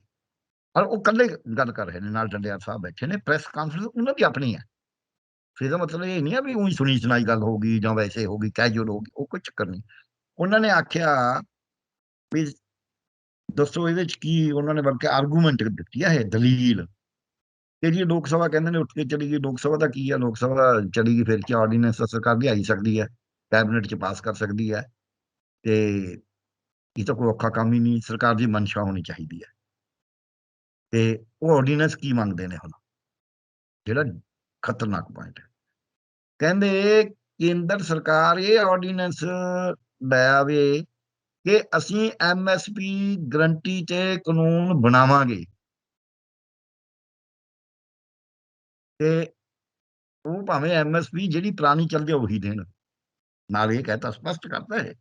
ਪਰ ਉਹ ਇਕੱਲੇ ਗੱਲ ਕਰ ਰਹੇ ਨੇ ਨਾਲ ਡੰਡਿਆਲ ਸਾਹਿਬ ਬੈਠੇ ਨੇ ਪ੍ਰੈਸ ਕਾਨਫਰੰਸ ਉਹਨਾਂ ਦੀ ਆਪਣੀ ਹੈ। ਫਿਰ ਇਹਦਾ ਮਤਲਬ ਇਹ ਨਹੀਂ ਆ ਵੀ ਉਹੀ ਸੁਣੀ ਸੁਣਾਈ ਗੱਲ ਹੋਗੀ ਜਾਂ ਵੈਸੇ ਹੋਗੀ ਕੈਜੂਅਲ ਹੋਗੀ ਉਹ ਕੋਈ ਚੱਕਰ ਨਹੀਂ। ਉਹਨਾਂ ਨੇ ਆਖਿਆ ਵੀ ਦੱਸੋ ਇਹਦੇ ਵਿੱਚ ਕੀ ਉਹਨਾਂ ਨੇ ਬਲਕਿ ਆਰਗੂਮੈਂਟ ਦਿੱਤੀ ਹੈ ਦਲੀਲ? ਕਿ ਜੀ ਲੋਕ ਸਭਾ ਕਹਿੰਦੇ ਨੇ ਉੱਠ ਕੇ ਚਲੀ ਗਈ, ਲੋਕ ਸਭਾ ਦਾ ਕੀ ਹੈ ਲੋਕ ਸਭਾ ਚਲੀ ਗਈ, ਫਿਰ ਕੀ ਆਰਡੀਨੈਂਸ ਸਰਕਾਰ ਦੀ ਆਈ ਸਕਦੀ ਹੈ ਕੈਬਨਿਟ ਚ ਪਾਸ ਕਰ ਸਕਦੀ ਹੈ ਤੇ ਇਹ ਤਾਂ ਕੋਈ ਔਖਾ ਕੰਮ ਹੀ ਨਹੀਂ, ਸਰਕਾਰ ਦੀ ਮਨਸ਼ਾ ਹੋਣੀ ਚਾਹੀਦੀ ਹੈ ਤੇ ਉਹ ਆਰਡੀਨੈਂਸ ਕੀ ਮੰਗਦੇ ਨੇ ਹੁਣ? ਜਿਹੜਾ ਖਤਰਨਾਕ ਪੁਆਇੰਟ ਹੈ। ਕਹਿੰਦੇ ਕੇਂਦਰ ਸਰਕਾਰ ਇਹ ਆਰਡੀਨੈਂਸ ਲੈ ਆਵੇ ਕਿ ਅਸੀਂ ਐਮਐਸਪੀ ਗਰੰਟੀ ਤੇ ਕਾਨੂੰਨ ਬਣਾਵਾਂਗੇ। ਤੇ ਉਹ ਭਾਵੇਂ ਐਮਐਸਪੀ ਜਿਹੜੀ ਪੁਰਾਣੀ ਚੱਲਦੀ ਆ ਉਹੀ ਦੇਣ। ਨਾਲ ਇਹ ਕਹਤਾ, ਸਪਸ਼ਟ ਕਰਦਾ ਹੈ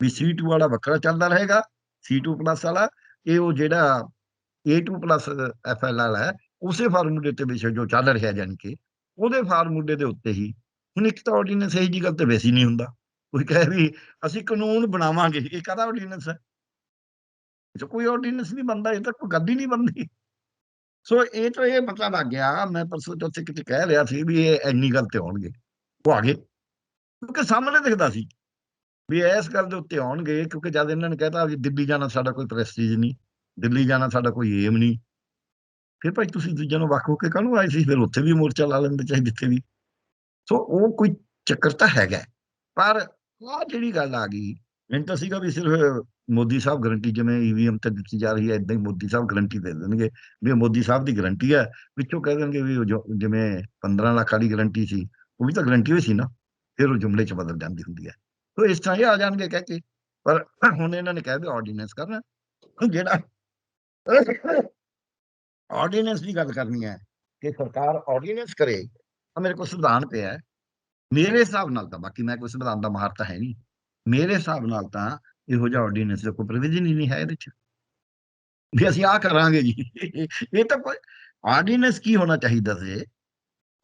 ਵੀ C2 ਵਾਲਾ ਵੱਖਰਾ ਚੱਲਦਾ ਰਹੇਗਾ C2 ਪਲੱਸ ਵਾਲਾ, ਇਹ ਉਹ ਜਿਹੜਾ A2 ਪਲੱਸ FL ਵਾਲਾ ਹੈ, ਉਸੇ ਫਾਰਮੂਲੇ ਤੇ ਵਿਸ਼ੇ ਜੋ ਚੱਲ ਰਿਹਾ ਜਾਨੀ ਕਿ ਉਹਦੇ ਫਾਰਮੂਲੇ ਦੇ ਉੱਤੇ ਹੀ ਹੁਣ ਇੱਕ ਤਾਂ ਆਰਡੀਨੈਂਸ ਇਹੀ ਜੀ ਗੱਲ ਤੇ ਵੈਸੇ ਨਹੀਂ ਹੁੰਦਾ। ਕੋਈ ਕਹਿ ਵੀ ਅਸੀਂ ਕਾਨੂੰਨ ਬਣਾਵਾਂਗੇ, ਇਹ ਕਾਹਦਾ ਆਰਡੀਨੈਂਸ ਹੈ? ਜੋ ਕੋਈ ਆਰਡੀਨੈਂਸ ਨਹੀਂ ਬਣਦਾ, ਇਹ ਤਾਂ ਕੋਈ ਗੱਲ ਹੀ ਨਹੀਂ ਬਣਦੀ। ਸੋ ਇਹ ਤਾਂ ਇਹ ਪਤਾ ਲੱਗ ਗਿਆ, ਮੈਂ ਪਰਸੋਂ ਚੌਥੇ ਕਿਤੇ ਕਹਿ ਰਿਹਾ ਸੀ ਵੀ ਇਹ ਇੰਨੀ ਗੱਲ ਤੇ ਆਉਣਗੇ, ਉਹ ਆ ਗਏ। ਕਿਉਂਕਿ ਸਾਹਮਣੇ ਦਿਖਦਾ ਸੀ ਵੀ ਇਸ ਗੱਲ ਦੇ ਉੱਤੇ ਆਉਣਗੇ, ਕਿਉਂਕਿ ਜਦ ਇਹਨਾਂ ਨੇ ਕਹਿਤਾ ਵੀ ਦਿੱਲੀ ਜਾਣਾ ਸਾਡਾ ਕੋਈ ਪ੍ਰੈਸਟੀਜ ਨਹੀਂ, ਦਿੱਲੀ ਜਾਣਾ ਸਾਡਾ ਕੋਈ ਏਮ ਨਹੀਂ। ਫਿਰ ਭਾਈ ਤੁਸੀਂ ਦੂਜਿਆਂ ਨੂੰ ਵੱਖ ਹੋ ਕੇ ਕਾਹਨੂੰ ਆਏ ਸੀ? ਫਿਰ ਉੱਥੇ ਵੀ ਮੋਰਚਾ ਲਾ ਲੈਂਦੇ ਚਾਹੇ ਜਿੱਥੇ ਵੀ। ਸੋ ਉਹ ਕੋਈ ਚੱਕਰ ਤਾਂ ਹੈਗਾ, ਪਰ ਆਹ ਜਿਹੜੀ ਗੱਲ ਆ ਗਈ। ਮੈਨੂੰ ਤਾਂ ਸੀਗਾ ਵੀ ਸਿਰਫ ਮੋਦੀ ਸਾਹਿਬ ਗਰੰਟੀ ਜਿਵੇਂ ਈਵੀਐਮ ਤੇ ਦਿੱਤੀ ਜਾ ਰਹੀ ਹੈ ਇਦਾਂ ਹੀ ਮੋਦੀ ਸਾਹਿਬ ਗਰੰਟੀ ਦੇ ਦੇਣਗੇ। ਵੀ ਮੋਦੀ ਸਾਹਿਬ ਦੀ ਗਰੰਟੀ ਹੈ, ਵਿੱਚੋਂ ਕਹਿ ਦੇਣਗੇ ਵੀ ਜਿਵੇਂ 15 ਲੱਖ ਵਾਲੀ ਗਰੰਟੀ ਸੀ, ਉਹ ਵੀ ਤਾਂ ਗਰੰਟੀ ਹੋਈ ਸੀ ਨਾ, ਫਿਰ ਉਹ ਜੁਮਲੇ 'ਚ ਬਦਲ ਜਾਂਦੀ ਹੁੰਦੀ ਹੈ। ਸੋ ਇਸ ਤਰ੍ਹਾਂ ਹੀ ਆ ਜਾਣਗੇ ਕਹਿ ਕੇ, ਪਰ ਹੁਣ ਇਹਨਾਂ ਨੇ ਕਹਿ ਦੇ ਆਰਡੀਨੈਂਸ ਕਰਨਾ। ਜਿਹੜਾ ਆਰਡੀਨੈਂਸ ਦੀ ਗੱਲ ਕਰਨੀ ਹੈ, ਕਿ ਸਰਕਾਰ ਆਰਡੀਨੈਂਸ ਕਰੇ, ਤਾਂ ਮੇਰੇ ਕੋਲ ਸੰਵਿਧਾਨ ਪਿਆ ਹੈ। ਮੇਰੇ ਹਿਸਾਬ ਨਾਲ ਤਾਂ, ਬਾਕੀ ਮੈਂ ਕੋਈ ਸੰਵਿਧਾਨ ਦਾ ਮਾਹਰ ਤਾਂ ਹੈ ਨਹੀਂ। ਮੇਰੇ ਹਿਸਾਬ ਨਾਲ ਤਾਂ ਇਹੋ ਜਿਹਾ ਆਰਡੀਨੈਂਸ ਦਾ ਕੋਈ ਪ੍ਰੋਵੀਜ਼ਨ ਹੀ ਨਹੀਂ ਹੈ ਇਹਦੇ ਚ। ਵੀ ਅਸੀਂ ਆ ਕਰਾਂਗੇ ਜੀ। ਇਹ ਤਾਂ ਕੋਈ ਆਰਡੀਨੈਂਸ ਕੀ ਹੋਣਾ ਚਾਹੀਦਾ ਸੀ?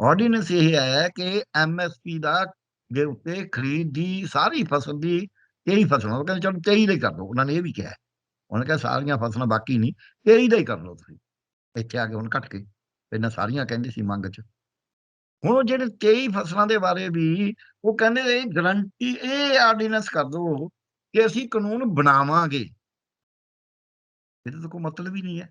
ਆਰਡੀਨੈਂਸ ਇਹ ਹੈ ਕਿ ਐਮਐਸਪੀ ਦਾ ਦੇ ਉੱਤੇ ਖਰੀਦ ਦੀ ਸਾਰੀ ਫਸਲ ਦੀ ਤੇਈ ਫਸਲ, ਉਹ ਕਹਿੰਦੇ ਚਲੋ ਤੇਈ ਦਾ ਹੀ ਕਰ ਲਓ, ਉਹਨਾਂ ਨੇ ਇਹ ਵੀ ਕਿਹਾ। ਹੈ। ਉਹਨਾਂ ਕਿਹਾ ਸਾਰੀਆਂ ਫਸਲਾਂ ਬਾਕੀ ਨਹੀਂ, ਤੇਈ ਦਾ ਹੀ ਕਰ ਲਓ ਤੁਸੀਂ। ਇੱਥੇ ਆ ਕੇ ਹੁਣ ਘਟ ਕੇ ਇਹਨਾਂ ਸਾਰੀਆਂ ਕਹਿੰਦੇ ਸੀ ਮੰਗ ਚ। ਹੁਣ ਉਹ ਜਿਹੜੇ 23 ਫਸਲਾਂ ਦੇ ਬਾਰੇ ਵੀ ਉਹ ਕਹਿੰਦੇ ਇਹ ਗਰੰਟੀ ਇਹ ਆਰਡੀਨੈਂਸ ਕਰ ਦਿਓ ਕਿ ਅਸੀਂ ਕਾਨੂੰਨ ਬਣਾਵਾਂਗੇ। ਇਹਦਾ ਤਾਂ ਕੋਈ ਮਤਲਬ ਹੀ ਨਹੀਂ ਹੈ।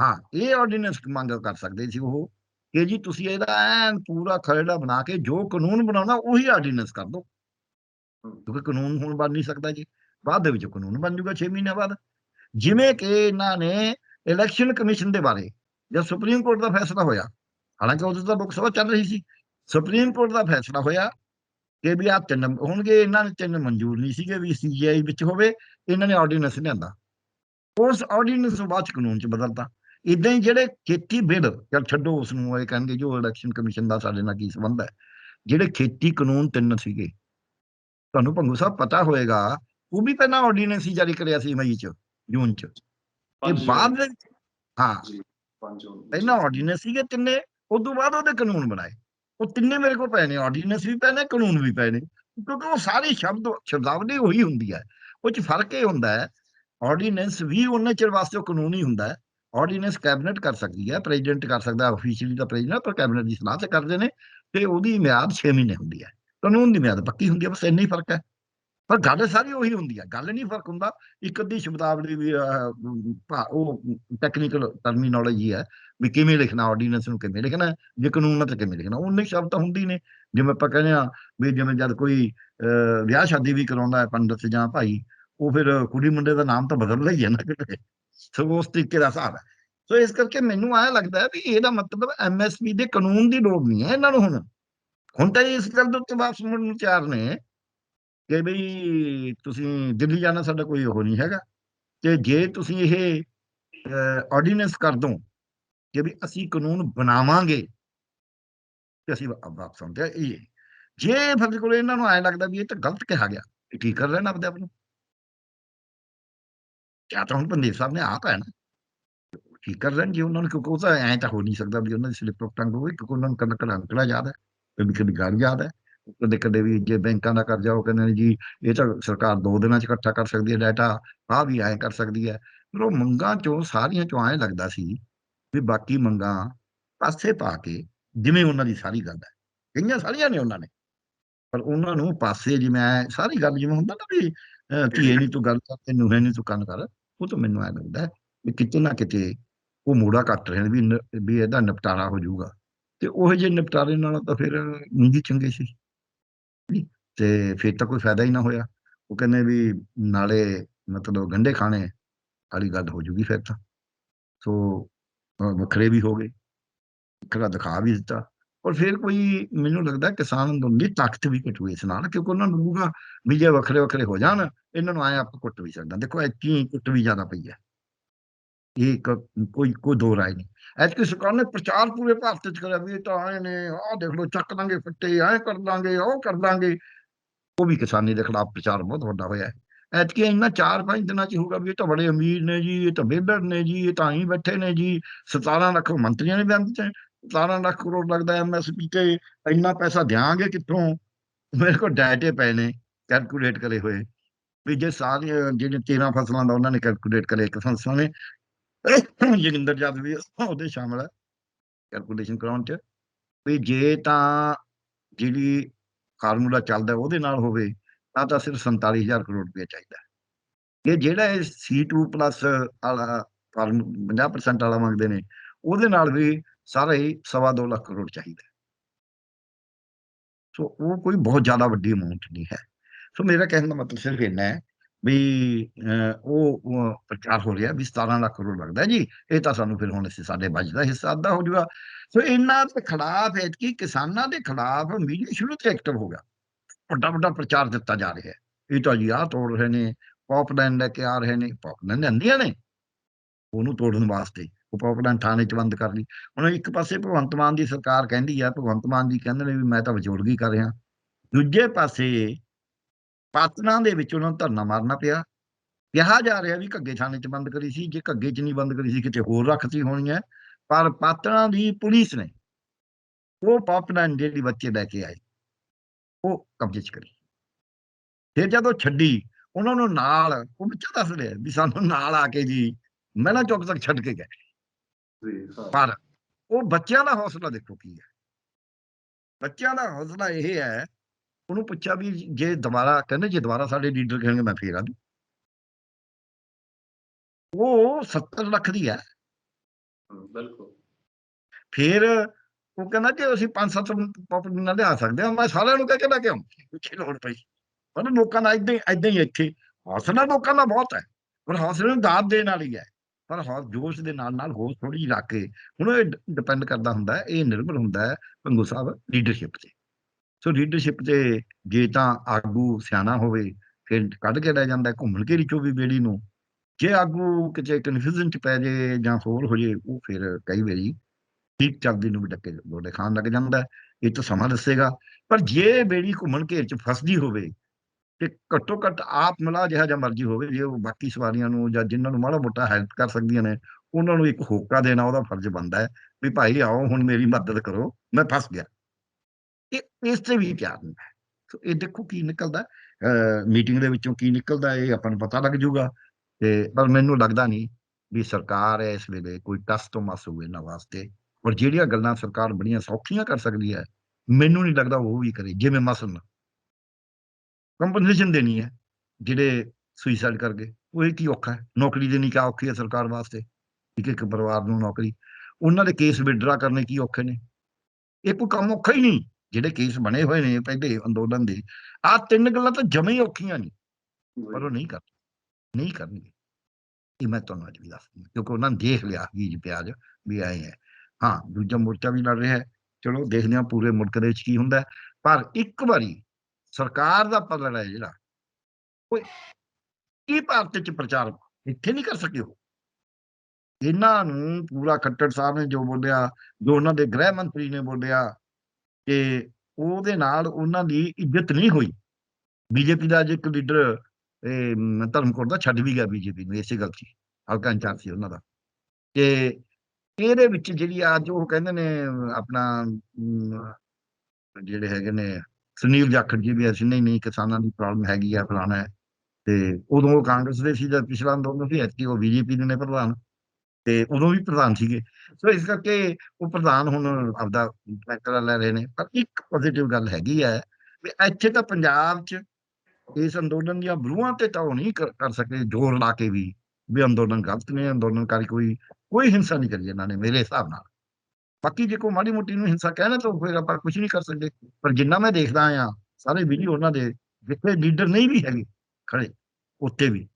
ਹਾਂ, ਇਹ ਆਰਡੀਨੈਂਸ ਮੰਗ ਕਰ ਸਕਦੇ ਸੀ ਉਹ ਕਿ ਜੀ ਤੁਸੀਂ ਇਹਦਾ ਐਨ ਪੂਰਾ ਖਰੜਾ ਬਣਾ ਕੇ ਜੋ ਕਾਨੂੰਨ ਬਣਾਉਣਾ ਉਹੀ ਆਰਡੀਨੈਂਸ ਕਰ ਦਿਓ ਕਿਉਂਕਿ ਕਾਨੂੰਨ ਹੁਣ ਬਣ ਨਹੀਂ ਸਕਦਾ ਜੀ। ਬਾਅਦ ਦੇ ਵਿੱਚ ਕਾਨੂੰਨ ਬਣ ਜਾਊਗਾ 6 ਮਹੀਨਿਆਂ ਬਾਅਦ। ਜਿਵੇਂ ਕਿ ਇਹਨਾਂ ਨੇ ਇਲੈਕਸ਼ਨ ਕਮਿਸ਼ਨ ਦੇ ਬਾਰੇ ਜਦ ਸੁਪਰੀਮ ਕੋਰਟ ਦਾ ਫੈਸਲਾ ਹੋਇਆ। ਹਾਲਾਂਕਿ ਉਦੋਂ ਤਾਂ ਲੋਕ ਸਭਾ ਚੱਲ ਰਹੀ ਸੀ। ਸੁਪਰੀਮ ਕੋਰਟ ਦਾ ਫੈਸਲਾ ਹੋਇਆ ਕਿ ਵੀ ਆ ਤਿੰਨ ਹੋਣਗੇ ਇਹਨਾਂ ਨੇ ਤਿੰਨ ਮਨਜ਼ੂਰ ਨਹੀਂ ਸੀਗੇ ਵੀ ਸੀਜੀਆਈ ਵਿੱਚ ਹੋਵੇ ਇਹਨਾਂ ਨੇ ਆਰਡੀਨੈਂਸ ਲਿਆਂਦਾ। ਉਸ ਆਰਡੀਨੈਂਸ ਨੂੰ ਬਾਅਦ ਚ ਕਾਨੂੰਨ ਚ ਬਦਲਤਾ। ਇਦਾਂ ਹੀ ਜਿਹੜੇ ਖੇਤੀ ਬਿੱਲ ਚਲ ਛੱਡੋ ਉਸ ਨੂੰ ਇਹ ਕਹਿੰਦੇ ਜੋ ਇਲੈਕਸ਼ਨ ਕਮਿਸ਼ਨ ਦਾ ਸਾਡੇ ਨਾਲ ਕੀ ਸੰਬੰਧ ਹੈ। ਜਿਹੜੇ ਖੇਤੀ ਕਾਨੂੰਨ ਤਿੰਨ ਸੀਗੇ ਤੁਹਾਨੂੰ ਭੰਗੂ ਸਾਹਿਬ ਪਤਾ ਹੋਏਗਾ ਉਹ ਵੀ ਪਹਿਲਾਂ ਆਰਡੀਨੈਂਸ ਹੀ ਜਾਰੀ ਕਰਿਆ ਸੀ ਮਈ ਚ ਜੂਨ ਚ। ਪੰਜ ਬਾਅਦ ਹਾਂ। ਪਹਿਲਾਂ ਆਰਡੀਨੈਂਸ ਸੀਗੇ ਤਿੰਨੇ। ਉਸ ਤੋਂ ਬਾਅਦ ਉਹਦੇ ਕਾਨੂੰਨ ਬਣਾਏ। ਉਹ ਤਿੰਨੇ ਮੇਰੇ ਕੋਲ ਪਏ ਨੇ ਆਰਡੀਨੈਂਸ ਵੀ ਪਏ ਨੇ, ਕਾਨੂੰਨ ਵੀ ਪਏ ਨੇ। ਕਿਉਂਕਿ ਉਹ ਸਾਰੇ ਸ਼ਬਦ, ਸ਼ਬਦਾਵਲੀ ਉਹੀ ਹੁੰਦੀ ਹੈ। ਉਹ ਚ ਫ਼ਰਕ ਇਹ ਹੁੰਦਾ ਹੈ ਆਰਡੀਨੈਂਸ ਵੀ ਉਹਨੇ ਚਿਰ ਵਾਸਤੇ ਉਹ ਕਾਨੂੰਨੀ ਹੁੰਦਾ ਹੈ। ਆਰਡੀਨੈਂਸ ਕੈਬਨਿਟ ਕਰ ਸਕਦੀ ਹੈ ਪ੍ਰੈਜ਼ੀਡੈਂਟ ਕਰ ਸਕਦਾ ਹੈ ਅਫੀਸ਼ੀਅਲੀ ਤਾਂ ਪ੍ਰੈਜ਼ੀਡੈਂਟ ਪਰ ਕੈਬਨਿਟ ਦੀ ਸਲਾਹ ਤੇ ਕਰਦੇ ਨੇ ਤੇ ਉਹਦੀ ਮਿਆਦ 6 ਮਹੀਨੇ ਹੁੰਦੀ ਹੈ। ਕਾਨੂੰਨ ਦੀ ਮਿਆਦ ਪੱਕੀ ਹੁੰਦੀ ਹੈ, ਬਸ ਇੰਨਾ ਹੀ ਫ਼ਰਕ ਹੈ। ਪਰ ਗੱਲ ਸਾਰੀ ਉਹੀ ਹੁੰਦੀ ਹੈ ਗੱਲ ਨਹੀਂ ਫ਼ਰਕ ਹੁੰਦਾ, ਇੱਕ ਅੱਧੀ ਸ਼ਬਦਾਵਲੀ ਵੀ ਉਹ ਟੈਕਨੀਕਲ ਟਰਮੀਨੋਲੋਜੀ ਹੈ ਵੀ ਕਿਵੇਂ ਲਿਖਣਾ ਆਰਡੀਨੈਂਸ ਨੂੰ ਕਿਵੇਂ ਲਿਖਣਾ, ਜੇ ਕਾਨੂੰਨ ਨਾਲ ਕਿਵੇਂ ਲਿਖਣਾ, ਉਹਨੇ ਸ਼ਬਦ ਤਾਂ ਹੁੰਦੀ ਨੇ। ਜਿਵੇਂ ਆਪਾਂ ਕਹਿੰਦੇ ਆ ਵੀ ਜਿਵੇਂ ਜਦ ਕੋਈ ਵਿਆਹ ਸ਼ਾਦੀ ਵੀ ਕਰਾਉਂਦਾ ਹੈ ਪੰਡਤ ਜਾਂ ਭਾਈ, ਉਹ ਫਿਰ ਕੁੜੀ ਮੁੰਡੇ ਦਾ ਨਾਮ ਤਾਂ ਬਦਲਦਾ ਹੀ ਹੈ ਨਾ ਕਿਤੇ। ਸੋ ਉਸ ਤਰੀਕੇ ਦਾ ਹਿਸਾਬ ਹੈ। ਸੋ ਇਸ ਕਰਕੇ ਮੈਨੂੰ ਐਂ ਲੱਗਦਾ ਹੈ ਵੀ ਇਹਦਾ ਮਤਲਬ ਐਮਐਸਪੀ ਦੇ ਕਾਨੂੰਨ ਦੀ ਲੋੜ ਨਹੀਂ ਹੈ ਇਹਨਾਂ ਨੂੰ ਹੁਣ। ਹੁਣ ਤਾਂ ਇਸ ਗੱਲ ਦੇ ਉੱਤੇ ਵਾਪਸ ਮੁੜਨ ਨੂੰ ਤਿਆਰ ਨੇ। ਕਿ ਬਈ ਤੁਸੀਂ ਦਿੱਲੀ ਜਾਣਾ ਸਾਡਾ ਕੋਈ ਉਹ ਨਹੀਂ ਹੈਗਾ। ਤੇ ਜੇ ਤੁਸੀਂ ਇਹ ਆਰਡੀਨੈਂਸ ਕਰ ਦੋ ਕਿ ਵੀ ਅਸੀਂ ਕਾਨੂੰਨ ਬਣਾਵਾਂਗੇ, ਤੇ ਅਸੀਂ ਵਾਪਸ ਆਉਂਦੇ ਆ, ਇਹ ਜੇ ਫਿਰ ਕੋਲ ਇਹਨਾਂ ਨੂੰ ਐਂ ਲੱਗਦਾ ਵੀ ਇਹ ਤਾਂ ਗਲਤ ਕਿਹਾ ਗਿਆ ਇਹ ਠੀਕ ਕਰ ਲੈਣਾ ਆਪਦੇ ਆਪ ਨੂੰ? ਕਿਆ ਤਾਂ ਹੁਣ ਪੰਦੇਰ ਸਾਹਿਬ ਨੇ ਆਹ ਤਾਂ ਹੈ ਨਾ ਠੀਕ ਕਰ ਲੈਣ ਜੇ ਉਹਨਾਂ ਨੂੰ, ਕਿਉਂਕਿ ਉਹ ਤਾਂ ਐਂ ਤਾਂ ਹੋ ਨਹੀਂ ਸਕਦਾ ਵੀ ਉਹਨਾਂ ਦੀ ਸਲਿੱਪ ਟੰਗ ਹੋਵੇ, ਕਿਉਂਕਿ ਉਹਨਾਂ ਨੂੰ ਕਦੇ ਕਦੇ ਅੰਕੜਾ ਯਾਦ ਹੈ ਕਦੇ ਕਦੀ ਗੱਲ ਯਾਦ ਹੈ। ਕਦੇ ਕਦੇ ਵੀ ਜੇ ਬੈਂਕਾਂ ਦਾ ਕਰਜ਼ਾ ਉਹ ਕਹਿੰਦੇ ਨੇ ਜੀ, ਇਹ ਤਾਂ ਸਰਕਾਰ ਦੋ ਦਿਨਾਂ ਚ ਇਕੱਠਾ ਕਰ ਸਕਦੀ ਹੈ ਡਾਟਾ ਆਹ ਵੀ ਐਂ ਕਰ ਸਕਦੀ ਹੈ। ਪਰ ਉਹ ਮੰਗਾਂ ਚੋਂ, ਸਾਰੀਆਂ ਚੋਂ ਐਂ ਲੱਗਦਾ ਸੀ ਵੀ ਬਾਕੀ ਮੰਗਾਂ ਪਾਸੇ ਪਾ ਕੇ ਜਿਵੇਂ ਉਹਨਾਂ ਦੀ ਸਾਰੀ ਗੱਲ ਹੈ। ਕਈਆਂ ਸਾਰੀਆਂ ਨੇ ਉਹਨਾਂ ਨੇ। ਪਰ ਉਹਨਾਂ ਨੂੰ ਪਾਸੇ ਜਿਵੇਂ ਸਾਰੀ ਗੱਲ ਜਿਵੇਂ ਹੁੰਦਾ ਨਾ ਵੀ ਧੀਏ ਨਹੀਂ ਤੂੰ ਗੱਲ ਕਰ ਤੇ ਨੂਹੇ ਨਹੀਂ ਤੂੰ ਕੰਨ ਕਰ, ਉਹ ਤਾਂ ਮੈਨੂੰ ਐ ਲੱਗਦਾ ਵੀ ਕਿਤੇ ਨਾ ਕਿਤੇ ਉਹ ਮੋੜਾ ਕੱਟ ਰਹੇ ਨੇ, ਵੀ ਵੀ ਇਹਦਾ ਨਿਪਟਾਰਾ ਹੋ ਜਾਊਗਾ। ਤੇ ਉਹ ਜੇ ਨਿਪਟਾਰੇ ਨਾਲ ਤਾਂ ਫਿਰ ਮੁੰਗੀ ਚੰਗੇ ਸੀ। ਤੇ ਫਿਰ ਤਾਂ ਕੋਈ ਫਾਇਦਾ ਹੀ ਨਾ ਹੋਇਆ। ਉਹ ਕਹਿੰਦੇ ਵੀ ਨਾਲੇ ਮਤਲਬ ਗੰਡੇ ਖਾਣੇ ਵਾਲੀ ਗੱਲ ਹੋ ਜੂਗੀ ਫਿਰ ਤਾਂ। ਸੋ ਵੱਖਰੇ ਵੀ ਹੋ ਗਏ। ਵੱਖਰਾ ਦਿਖਾ ਵੀ ਦਿੱਤਾ। ਔਰ ਫਿਰ ਕੋਈ ਮੈਨੂੰ ਲੱਗਦਾ ਕਿਸਾਨ ਅੰਦੋਲਨ ਦੀ ਤਾਕਤ ਵੀ ਘਟੂ ਇਸ ਨਾਲ, ਕਿਉਂਕਿ ਉਹਨਾਂ ਨੂੰ ਲੱਗੂਗਾ ਵੀ ਜੇ ਵੱਖਰੇ ਵੱਖਰੇ ਹੋ ਜਾਣ, ਇਹਨਾਂ ਨੂੰ ਆਏ ਆਪਾਂ ਕੁੱਟ ਵੀ ਸਕਦਾ। ਦੇਖੋ ਐਕੀ ਕੁੱਟ ਵੀ ਜ਼ਿਆਦਾ ਪਈ ਹੈ। ਇਹ ਇੱਕ ਕੋਈ ਕੋਈ ਦੋ ਰਾਏ ਨਹੀਂ। ਐਤਕੀ ਸਰਕਾਰ ਨੇ ਪ੍ਰਚਾਰ ਪੂਰੇ ਭਾਰਤ ਚ ਕਰਿਆ ਵੀ ਇਹ ਤਾਂ ਆਏ ਨੇ, ਆਹ ਦੇਖ ਲਓ, ਚੱਕ ਦਾਂਗੇ ਫੱਟੇ ਆਏ ਕਰ ਦਾਂਗੇ, ਉਹ ਕਰ ਦਾਂਗੇ। ਉਹ ਵੀ ਕਿਸਾਨੀ ਦੇ ਖਿਲਾਫ ਪ੍ਰਚਾਰ ਬਹੁਤ ਵੱਡਾ ਹੋਇਆ ਹੈ। ਐਤਕੀ ਇੰਨਾ 4-5 ਦਿਨਾਂ ਚ ਹੋਊਗਾ ਵੀ ਇਹ ਤਾਂ ਬੜੇ ਅਮੀਰ ਨੇ ਜੀ, ਇਹ ਤਾਂ ਬੇਬਰ ਨੇ ਜੀ, ਇਹ ਤਾਂ ਹੀ ਬੈਠੇ ਨੇ ਜੀ। 17 ਲੱਖ ਮੰਤਰੀਆਂ ਨੇ ਬਿਆਨ ਦਿੱਤੇ 17 ਲੱਖ ਕਰੋੜ ਲੱਗਦਾ ਐਮਐਸਪੀ ਤੇ, ਇੰਨਾ ਪੈਸਾ ਦਿਆਂਗੇ ਕਿੱਥੋਂ? ਮੇਰੇ ਕੋਲ ਡਾਟੇ ਪਏ ਨੇ ਕੈਲਕੂਲੇਟ ਕਰੇ ਹੋਏ। ਵੀ ਜੇ ਸਾਰੀਆਂ ਜਿਹੜੇ 13 ਫਸਲਾਂ ਦਾ ਉਹਨਾਂ ਨੇ ਕੈਲਕੂਲੇਟ ਕਰੇ, ਇੱਕ ਸੰਸਥਾ ਨੇ, ਜਗਿੰਦਰ ਜਦ ਵੀ ਉਹਦੇ ਸ਼ਾਮਲ ਹੈ ਕੈਲਕੂਲੇਸ਼ਨ ਕਰਾਉਣ ਚ। ਵੀ ਜੇ ਤਾਂ ਜਿਹੜੀ ਫਾਰਮੂਲਾ ਚੱਲਦਾ ਉਹਦੇ ਨਾਲ ਹੋਵੇ, ਤਾਂ ਤਾਂ ਸਿਰਫ 47000 ਕਰੋੜ ਰੁਪਏ ਚਾਹੀਦਾ ਇਹ ਜਿਹੜਾ ਇਹ C2 ਪਲੱਸ ਵਾਲਾ ਫਾਰਮ 50% ਵਾਲਾ ਮੰਗਦੇ ਨੇ, ਉਹਦੇ ਨਾਲ ਵੀ ਸਾਰਾ ਹੀ ਸਵਾ ਦੋ ਲੱਖ ਕਰੋੜ ਚਾਹੀਦਾ ਸੋ ਉਹ ਕੋਈ ਬਹੁਤ ਜ਼ਿਆਦਾ ਵੱਡੀ ਅਮਾਉਂਟ ਨਹੀਂ ਹੈ। ਸੋ ਮੇਰਾ ਕਹਿਣ ਦਾ ਮਤਲਬ ਸਿਰਫ ਇੰਨਾ ਹੈ ਵੀ ਉਹ ਉਹ ਪ੍ਰਚਾਰ ਹੋ ਰਿਹਾ ਵੀ 17 ਲੱਖ ਕਰੋੜ ਲੱਗਦਾ ਜੀ ਇਹ ਤਾਂ ਸਾਨੂੰ ਫਿਰ ਹੁਣ ਸਾਡੇ ਬਜਟ ਦਾ ਹਿੱਸਾ ਅੱਧਾ ਹੋ ਜਾਊਗਾ ਸੋ ਇਹਨਾਂ ਦੇ ਖਿਲਾਫ ਕਿ ਕਿਸਾਨਾਂ ਦੇ ਖਿਲਾਫ ਮੀਡੀਆ ਸ਼ੁਰੂ ਤੋਂ ਐਕਟਿਵ ਹੋ ਗਿਆ ਵੱਡਾ ਵੱਡਾ ਪ੍ਰਚਾਰ ਦਿੱਤਾ ਜਾ ਰਿਹਾ ਹੈ ਇਹ ਤਾਂ ਜੀ ਆਹ ਤੋੜ ਰਹੇ ਨੇ ਪੌਪਲਾਈਨ ਲੈ ਕੇ ਆ ਰਹੇ ਨੇ ਪੌਪਲਾਈਨ ਲੈਂਦੀਆਂ ਨੇ ਉਹਨੂੰ ਤੋੜਨ ਵਾਸਤੇ ਉਹ ਪੌਪਲਾਈਨ ਥਾਣੇ ਚ ਬੰਦ ਕਰ ਲਈ ਹੁਣ ਇੱਕ ਪਾਸੇ ਭਗਵੰਤ ਮਾਨ ਦੀ ਸਰਕਾਰ ਕਹਿੰਦੀ ਆ ਭਗਵੰਤ ਮਾਨ ਜੀ ਕਹਿੰਦੇ ਨੇ ਵੀ ਮੈਂ ਤਾਂ ਵਜੋੜਗੀ ਕਰ ਰਿਹਾ ਦੂਜੇ ਪਾਸੇ ਪਾਤਨਾਂ ਦੇ ਵਿੱਚ ਉਹਨਾਂ ਨੂੰ ਧਰਨਾ ਮਾਰਨਾ ਪਿਆ। ਕਿਹਾ ਜਾ ਰਿਹਾ ਵੀ ਘੱਗੇ ਥਾਣੇ ਚ ਬੰਦ ਕਰੀ ਸੀ ਜੇ ਘੱਗੇ ਚ ਨਹੀਂ ਬੰਦ ਕਰੀ ਸੀ ਕਿਤੇ ਹੋਰ ਰੱਖਤੀ ਹੋਣੀ ਹੈ। ਪਰ ਪਾਤਨਾਂ ਦੀ ਪੁਲਿਸ ਨੇ ਉਹ ਪੌਪਲਾਈਨ ਜਿਹੜੀ ਬੱਚੇ ਲੈ ਕੇ ਆਏ ਉਹ ਕਬਜ਼ੇ ਚ ਕਰੀ। ਫਿਰ ਜਦੋਂ ਛੱਡੀ ਉਹਨਾਂ ਨੂੰ ਨਾਲ ਉਹ ਬੱਚਾ ਦੱਸ ਰਿਹਾ ਵੀ ਸਾਨੂੰ ਨਾਲ ਆ ਕੇ ਜੀ ਮਹਿਲਾ ਚੌਕ ਤੱਕ ਛੱਡ ਕੇ ਗਏ। ਪਰ ਉਹ ਬੱਚਿਆਂ ਦਾ ਹੌਸਲਾ ਦੇਖੋ ਕੀ ਹੈ। ਬੱਚਿਆਂ ਦਾ ਹੌਸਲਾ ਇਹ ਹੈ ਉਹਨੂੰ ਪੁੱਛਿਆ ਵੀ ਜੇ ਦੁਬਾਰਾ ਕਹਿੰਦੇ ਜੇ ਦੁਬਾਰਾ ਸਾਡੇ ਲੀਡਰ ਕਹਿਣਗੇ ਮੈਂ ਫੇਰ ਆ ਦੂੰ ਉਹ 70 ਲੱਖ ਦੀ ਹੈ। ਬਿਲਕੁਲ। ਫਿਰ ਉਹ ਕਹਿੰਦਾ ਕਿ ਅਸੀਂ 5-7 ਪ੍ਰੋਪਰਟੀ ਨਾਲ ਲਿਆ ਸਕਦੇ ਹਾਂ ਮੈਂ ਸਾਰਿਆਂ ਨੂੰ ਕਹਿ ਕੇ ਲੈ ਕੇ ਆਉਂ ਪਿੱਛੇ ਲੋੜ ਪਈ। ਪਰ ਲੋਕਾਂ ਦਾ ਇਦਾਂ ਇਦਾਂ ਹੀ ਇੱਥੇ। ਹੌਸਲਾ ਲੋਕਾਂ ਦਾ ਬਹੁਤ ਹੈ। ਪਰ ਹੌਸਲੇ ਨੂੰ ਦਾਤ ਦੇਣ ਵਾਲੀ ਹੈ। ਪਰ ਹੌਸ ਜੋਸ਼ ਦੇ ਨਾਲ ਨਾਲ ਹੋਸ਼ ਥੋੜੀ ਜਿਹੀ ਰੱਖ ਕੇ ਹੁਣ ਇਹ ਡਿਪੈਂਡ ਕਰਦਾ ਹੁੰਦਾ ਇਹ ਨਿਰਭਰ ਹੁੰਦਾ ਹੈ ਪੰਗੂ ਸਾਹਿਬ ਲੀਡਰਸ਼ਿਪ ਤੇ। ਸੋ ਲੀਡਰਸ਼ਿਪ ਤੇ ਜੇ ਤਾਂ ਆਗੂ ਸਿਆਣਾ ਹੋਵੇ, ਫਿਰ ਕੱਢ ਕੇ ਲੈ ਜਾਂਦਾ ਘੁੰਮਣ ਘੇਰੀ ਚੋਂ ਵੀ ਬੇੜੀ ਨੂੰ। ਜੇ ਆਗੂ ਕਿਤੇ ਕਨਫਿਊਜ਼ਨ ਚ ਪੈ ਜੇ ਜਾਂ ਹੋਰ ਹੋ ਜੇ, ਉਹ ਫਿਰ ਕਈ ਵਾਰੀ ਠੀਕ ਚੱਲਦੀ ਨੂੰ ਵੀ ਡੱਕੇ ਗੋਡੇ ਖਾਣ ਲੱਗ ਜਾਂਦਾ ਇਹ ਤਾਂ ਸਮਾਂ ਦੱਸੇਗਾ। ਪਰ ਜੇ ਬੇੜੀ ਘੁੰਮਣ ਘੇਰ ਚ ਫਸਦੀ ਹੋਵੇ ਕਿ ਘੱਟੋ ਘੱਟ ਆਪ ਮਲਾਹ ਜਿਹਾ ਜਿਹਾ ਮਰਜ਼ੀ ਹੋਵੇ, ਜੇ ਉਹ ਬਾਕੀ ਸਵਾਰੀਆਂ ਨੂੰ ਜਾਂ ਜਿਨ੍ਹਾਂ ਨੂੰ ਮਾੜਾ ਮੋਟਾ ਹੈਲਪ ਕਰ ਸਕਦੀਆਂ ਨੇ, ਉਹਨਾਂ ਨੂੰ ਇੱਕ ਹੋਕਾ ਦੇਣਾ ਉਹਦਾ ਫਰਜ਼ ਬਣਦਾ ਹੈ ਵੀ ਭਾਈ ਆਓ, ਹੁਣ ਮੇਰੀ ਮਦਦ ਕਰੋ, ਮੈਂ ਫਸ ਗਿਆ। ਇਹ, ਇਸ ਤੇ ਵੀ ਪਿਆਰ ਨਹੀਂ ਹੈ। ਸੋ ਇਹ ਦੇਖੋ ਕੀ ਨਿਕਲਦਾ ਮੀਟਿੰਗ ਦੇ ਵਿੱਚੋਂ ਕੀ ਨਿਕਲਦਾ ਇਹ ਆਪਾਂ ਨੂੰ ਪਤਾ ਲੱਗ ਜਾਊਗਾ ਤੇ ਪਰ ਮੈਨੂੰ ਲੱਗਦਾ ਨਹੀਂ ਵੀ ਸਰਕਾਰ ਹੈ ਇਸ ਵੇਲੇ ਕੋਈ ਟਸ ਤੋਂ ਮਸ ਹੋਵੇ ਇਹਨਾਂ ਵਾਸਤੇ। ਔਰ ਜਿਹੜੀਆਂ ਗੱਲਾਂ ਸਰਕਾਰ ਬੜੀਆਂ ਸੌਖੀਆਂ ਕਰ ਸਕਦੀ ਹੈ, ਮੈਨੂੰ ਨਹੀਂ ਲੱਗਦਾ ਉਹ ਵੀ ਕਰੇ, ਜਿਵੇਂ ਮਸਲਨ ਕੰਪਨਸੇਸ਼ਨ ਦੇਣੀ ਹੈ, ਜਿਹੜੇ ਸੁਈਸਾਈਡ ਕਰ ਗਏ, ਉਹ ਇਹ ਕੀ ਔਖਾ ਹੈ? ਨੌਕਰੀ ਦੇਣੀ ਕਿਆ ਔਖੀ ਹੈ ਸਰਕਾਰ ਵਾਸਤੇ? ਇੱਕ ਇੱਕ ਪਰਿਵਾਰ ਨੂੰ ਨੌਕਰੀ। ਉਹਨਾਂ ਦੇ ਕੇਸ ਵਿਡਰਾ ਕਰਨੇ ਕੀ ਔਖੇ ਨੇ? ਇਹ ਕੋਈ ਕੰਮ ਔਖਾ ਹੀ ਨਹੀਂ। ਜਿਹੜੇ ਕੇਸ ਬਣੇ ਹੋਏ ਨੇ ਪਹਿਲੇ ਅੰਦੋਲਨ ਦੇ ਆ ਤਿੰਨ ਗੱਲਾਂ ਤਾਂ ਜਮੇ ਔਖੀਆਂ ਨਹੀਂ ਪਰ ਉਹ ਨਹੀਂ ਕਰ, ਨਹੀਂ ਕਰਨਗੇ। ਇਹ ਮੈਂ ਤੁਹਾਨੂੰ ਅੱਜ ਵੀ ਦੱਸ ਦਿੰਦਾ, ਕਿਉਂਕਿ ਉਹਨਾਂ ਨੇ ਦੇਖ ਲਿਆ ਬੀਜ ਪਿਆਜ ਵੀ ਆਏ ਹੈ। ਹਾਂ, ਦੂਜਾ ਮੋਰਚਾ ਵੀ ਲੜ ਰਿਹਾ ਹੈ। ਚਲੋ ਦੇਖਦੇ ਹਾਂ ਪੂਰੇ ਮੁਲਕ ਦੇ ਵਿੱਚ ਕੀ ਹੁੰਦਾ ਪਰ ਇੱਕ ਵਾਰੀ ਸਰਕਾਰ ਦਾ ਪਲੜਾ ਹੈ ਜਿਹੜਾ ਉਹ ਕੀ ਭਾਰਤ ਚ ਪ੍ਰਚਾਰ ਇੱਥੇ ਨਹੀਂ ਕਰ ਸਕੇ ਉਹ। ਇਹਨਾਂ ਨੂੰ ਪੂਰਾ ਖੱਟੜ ਸਾਹਿਬ ਨੇ ਜੋ ਬੋਲਿਆ, ਜੋ ਉਹਨਾਂ ਦੇ ਗ੍ਰਹਿ ਮੰਤਰੀ ਨੇ ਬੋਲਿਆ ਕਿ ਉਹਦੇ ਨਾਲ ਉਹਨਾਂ ਦੀ ਇੱਜ਼ਤ ਨਹੀਂ ਹੋਈ। ਬੀਜੇਪੀ ਦਾ ਅੱਜ ਇੱਕ ਲੀਡਰ, ਇਹ ਧਰਮਕੋਟ ਦਾ ਛੱਡ ਵੀ ਗਿਆ ਬੀਜੇਪੀ ਨੂੰ, ਇਸੇ ਗੱਲ 'ਚ ਹਲਕਾ ਇੰਚਾਰਜ ਸੀ ਉਹਨਾਂ ਦਾ। ਤੇ ਇਹਦੇ ਵਿੱਚ ਜਿਹੜੀ ਅੱਜ ਉਹ ਕਹਿੰਦੇ ਨੇ, ਆਪਣਾ ਜਿਹੜੇ ਹੈਗੇ ਨੇ, ਸੁਨੀਲ ਜਾਖੜ ਜੀ ਵੀ ਅਸੀਂ ਨਹੀਂ ਨਹੀਂ ਕਿਸਾਨਾਂ ਦੀ ਪ੍ਰੋਬਲਮ ਹੈਗੀ ਆ, ਫਲਾਣਾ ਤੇ ਉਦੋਂ ਉਹ ਕਾਂਗਰਸ ਦੇ ਸੀ ਜਦ ਪਿਛਲਾ ਅੰਦੋਲਨ ਸੀ, ਐਤਕੀ ਉਹ ਬੀਜੇਪੀ ਦੇ ਨੇ ਪ੍ਰਧਾਨ। ਤੇ ਉਦੋਂ ਵੀ ਪ੍ਰਧਾਨ ਸੀਗੇ। ਸੋ ਇਸ ਕਰਕੇ ਉਹ ਪ੍ਰਧਾਨ ਹੁਣ ਆਪਦਾ ਫੈਸਲਾ ਲੈ ਰਹੇ ਨੇ। ਪਰ ਇੱਕ ਪੋਜ਼ਿਟਿਵ ਗੱਲ ਹੈਗੀ ਹੈ ਵੀ ਇੱਥੇ ਤਾਂ ਪੰਜਾਬ 'ਚ ਇਸ ਅੰਦੋਲਨ ਦੀਆਂ ਬਰੂਹਾਂ ਤੇ ਤਾਂ ਉਹ ਨਹੀਂ ਕਰ ਕਰ ਸਕੇ, ਜ਼ੋਰ ਲਾ ਕੇ ਵੀ ਵੀ ਅੰਦੋਲਨ ਗਲਤ ਨੇ, ਅੰਦੋਲਨਕਾਰੀ ਕੋਈ ਕੋਈ ਹਿੰਸਾ ਨਹੀਂ ਕਰੀ ਇਹਨਾਂ ਨੇ ਮੇਰੇ ਹਿਸਾਬ ਨਾਲ। ਬਾਕੀ ਜੇ ਕੋਈ ਮਾੜੀ ਮੋਟੀ ਨੂੰ ਹਿੰਸਾ ਕਹਿਣਾ ਤਾਂ ਫਿਰ ਆਪਾਂ ਕੁਝ ਨਹੀਂ ਕਰ ਸਕਦੇ। ਪਰ ਜਿੰਨਾ ਮੈਂ ਦੇਖਦਾ ਆ ਸਾਰੇ ਵੀਡੀਓ ਉਹਨਾਂ ਦੇ, ਜਿੱਥੇ ਲੀਡਰ ਨਹੀਂ ਵੀ ਹੈਗੇ, ਖੜੇ ਉੱਤੇ ਵੀ।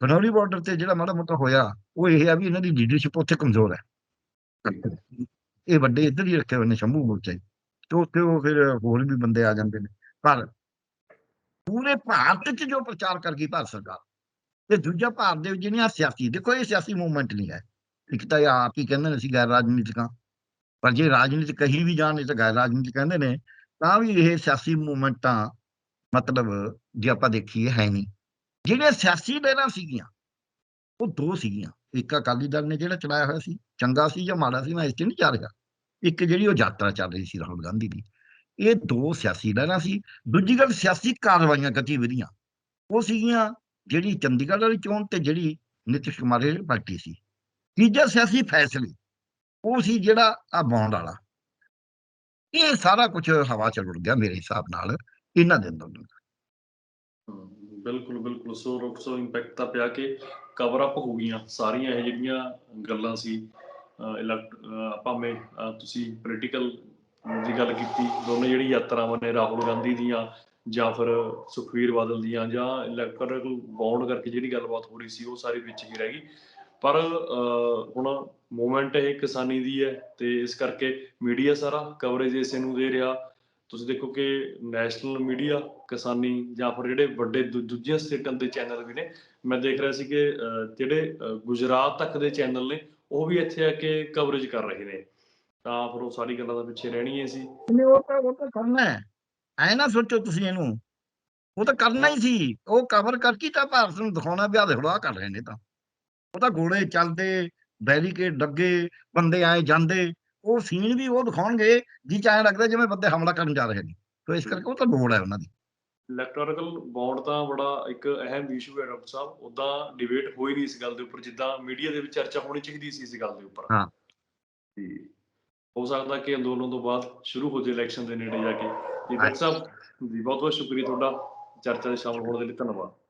ਬਨੌਲੀ ਬਾਰਡਰ ਤੇ ਜਿਹੜਾ ਮਾੜਾ ਮੋਟਾ ਹੋਇਆ, ਉਹ ਇਹ ਆ ਵੀ ਇਹਨਾਂ ਦੀ ਲੀਡਰਸ਼ਿਪ ਉੱਥੇ ਕਮਜ਼ੋਰ ਹੈ। ਇਹ ਵੱਡੇ ਇੱਧਰ ਹੀ ਰੱਖੇ ਹੋਏ ਨੇ ਸ਼ੰਭੂ ਮੋਰਚੇ। ਹੀ ਤੇ ਉੱਥੇ ਉਹ ਫਿਰ ਹੋਰ ਵੀ ਬੰਦੇ ਆ ਜਾਂਦੇ ਨੇ। ਪਰ ਪੂਰੇ ਭਾਰਤ 'ਚ ਜੋ ਪ੍ਰਚਾਰ ਕਰ ਗਈ ਭਾਰਤ ਸਰਕਾਰ, ਤੇ ਦੂਜਾ ਭਾਰਤ ਦੇ ਵਿੱਚ ਜਿਹੜੀਆਂ ਸਿਆਸੀ, ਦੇਖੋ ਇਹ ਸਿਆਸੀ ਮੂਵਮੈਂਟ ਨਹੀਂ ਹੈ। ਇੱਕ ਤਾਂ ਆਪ ਹੀ ਕਹਿੰਦੇ ਨੇ ਅਸੀਂ ਗੈਰ ਰਾਜਨੀਤਿਕਾਂ। ਪਰ ਜੇ ਰਾਜਨੀਤਿਕ ਕਹੀ ਵੀ ਜਾਣ ਇਹ ਤਾਂ ਗੈਰ ਰਾਜਨੀਤਿਕ ਕਹਿੰਦੇ ਨੇ, ਤਾਂ ਵੀ ਇਹ ਸਿਆਸੀ ਮੂਵਮੈਂਟਾਂ ਮਤਲਬ ਜੇ ਆਪਾਂ ਦੇਖੀਏ ਹੈ ਨਹੀਂ। ਜਿਹੜੀਆਂ ਸਿਆਸੀ ਲਹਿਰਾਂ ਸੀਗੀਆਂ, ਉਹ ਦੋ ਸੀਗੀਆਂ। ਇੱਕ ਅਕਾਲੀ ਦਲ ਨੇ ਜਿਹੜਾ ਚਲਾਇਆ ਹੋਇਆ ਸੀ, ਚੰਗਾ ਸੀ ਜਾਂ ਮਾੜਾ ਸੀ, ਮੈਂ ਇਸ 'ਚ ਨਹੀਂ ਜਾ ਰਿਹਾ। ਇੱਕ ਜਿਹੜੀ ਉਹ ਯਾਤਰਾ ਚੱਲ ਰਹੀ ਸੀ ਰਾਹੁਲ ਗਾਂਧੀ ਦੀ। ਇਹ ਦੋ ਸਿਆਸੀ ਲਹਿਰਾਂ ਸੀ। ਦੂਜੀ ਗੱਲ ਸਿਆਸੀ ਕਾਰਵਾਈਆਂ ਗਤੀਵਿਧੀਆਂ। ਉਹ ਸੀਗੀਆਂ ਜਿਹੜੀ ਚੰਡੀਗੜ੍ਹ ਵਾਲੀ ਚੋਣ ਤੇ ਜਿਹੜੀ ਨਿਤਿਸ਼ ਕੁਮਾਰ ਦੀ ਪਾਰਟੀ ਸੀ। ਤੀਜਾ ਸਿਆਸੀ ਫੈਸਲੇ। ਉਹ ਸੀ ਜਿਹੜਾ ਆ ਬੌਂਡ ਵਾਲਾ। ਇਹ ਸਾਰਾ ਕੁਝ ਹਵਾ ਚ ਉੜ ਗਿਆ ਮੇਰੇ ਹਿਸਾਬ ਨਾਲ। ਇਹਨਾਂ ਦੇ ਅੰਦਰ ਬਿਲਕੁਲ ਬਿਲਕੁਲ। ਸੋ ਰੁਕ ਸੋ ਇੰਪੈਕਟ ਤਾਂ ਪਿਆ ਕਿ ਕਵਰ ਅਪ ਹੋ ਗਈਆਂ ਸਾਰੀਆਂ ਇਹ ਜਿਹੜੀਆਂ ਗੱਲਾਂ ਸੀ। ਅਹ ਭਾਵੇਂ ਤੁਸੀਂ ਪੋਲੀਟੀਕਲ ਦੀ ਗੱਲ ਕੀਤੀ, ਦੋਨੇ ਜਿਹੜੀ ਯਾਤਰਾਵਾਂ ਨੇ ਰਾਹੁਲ ਗਾਂਧੀ ਦੀਆਂ ਜਾਂ ਫਿਰ ਸੁਖਵੀਰ ਬਾਦਲ ਦੀਆਂ ਜਾਂ ਇਲੈਕਟਰਲ ਬੌਂਡ ਕਰਕੇ ਜਿਹੜੀ ਗੱਲਬਾਤ ਹੋ ਰਹੀ ਸੀ, ਉਹ ਸਾਰੀ ਵਿੱਚ ਹੀ ਰਹਿ ਗਈ। ਪਰ ਹੁਣ ਮੂਵਮੈਂਟ ਇਹ ਕਿਸਾਨੀ ਦੀ ਹੈ ਤੇ ਇਸ ਕਰਕੇ ਮੀਡੀਆ ਸਾਰਾ ਕਵਰੇਜ ਇਸੇ ਨੂੰ ਦੇ ਰਿਹਾ। ਤੁਸੀਂ ਦੇਖੋ ਕਿ ਨੈਸ਼ਨਲ ਮੀਡੀਆ ਕਿਸਾਨੀ ਜਾਂ ਫਿਰ ਜਿਹੜੇ ਵੱਡੇ ਦੂਜੀਆਂ ਸਟੇਟਾਂ ਦੇ ਚੈਨਲ ਵੀ ਨੇ, ਮੈਂ ਦੇਖ ਰਿਹਾ ਸੀ ਕਿ ਜਿਹੜੇ ਗੁਜਰਾਤ ਤੱਕ ਦੇ ਚੈਨਲ ਨੇ, ਉਹ ਵੀ ਇੱਥੇ ਆ ਕੇ ਕਵਰੇਜ ਕਰ ਰਹੇ ਨੇ। ਤਾਂ ਫਿਰ ਉਹ ਸਾਰੀ ਗੱਲਾਂ ਦਾ ਪਿੱਛੇ ਰਹਿਣੀਆਂ ਸੀ। ਨਹੀਂ, ਉਹ ਤਾਂ ਉਹ ਤਾਂ ਕਰਨਾ ਹੈ। ਐ ਨਾ ਸੋਚੋ ਤੁਸੀਂ ਇਹਨੂੰ। ਉਹ ਤਾਂ ਕਰਨਾ ਹੀ ਸੀ। ਉਹ ਕਵਰ ਕਰਕੇ ਤਾਂ ਭਾਰਤ ਨੂੰ ਦਿਖਾਉਣਾ ਵੀ ਆ ਦੇਖ ਲਓ ਆ ਕਰ ਰਹੇ ਨੇ ਤਾਂ। ਉਹ ਤਾਂ ਘੋੜੇ ਚੱਲਦੇ ਬੈਰੀਕੇਡ ਲੱਗੇ ਬੰਦੇ ਆਏ ਜਾਂਦੇ। ਉਹ ਸੀਨ ਵੀ ਉਹ ਦਿਖਾਉਣਗੇ ਜੀ ਚਾਹੇ ਲੱਗਦਾ ਜਿਵੇਂ ਬੰਦੇ ਹਮਲਾ ਕਰਨ ਜਾ ਰਹੇ ਨੇ। ਤੋ ਇਸ ਕਰਕੇ ਉਹ ਤਾਂ ਲੋੜ ਹੈ ਉਹਨਾਂ ਦੀ। ਇਲੈਕਟੋਰਲ ਬੌਂਡ ਤਾਂ ਬੜਾ ਇੱਕ ਅਹਿਮ ਇਸ਼ੂ ਹੈ ਡਾਕਟਰ ਸਾਹਿਬ। ਉਦਾਂ ਡਿਬੇਟ ਹੋਈ ਨਹੀਂ ਇਸ ਗੱਲ ਦੇ ਉੱਪਰ ਜਿੱਦਾਂ ਮੀਡੀਆ ਦੇ ਵਿੱਚ ਚਰਚਾ ਹੋਣੀ ਚਾਹੀਦੀ ਸੀ ਇਸ ਗੱਲ ਦੇ ਉੱਪਰ। ਹਾਂ। ਤੇ ਹੋ ਸਕਦਾ ਕਿ ਅੰਦੋਲਨ ਤੋਂ ਬਾਅਦ ਸ਼ੁਰੂ ਹੋ ਜਾਏ ਇਲੈਕਸ਼ਨ ਦੇ ਨੇੜੇ ਜਾ ਕੇ। ਜੀ ਡਾਕਟਰ ਸਾਹਿਬ ਜੀ ਬਹੁਤ ਬਹੁਤ ਸ਼ੁਕਰੀਆ ਤੁਹਾਡਾ। ਚਰਚਾ ਦੇ ਸ਼ਾਮਲ ਹੋਣ ਦੇ ਲਈ ਧੰਨਵਾਦ।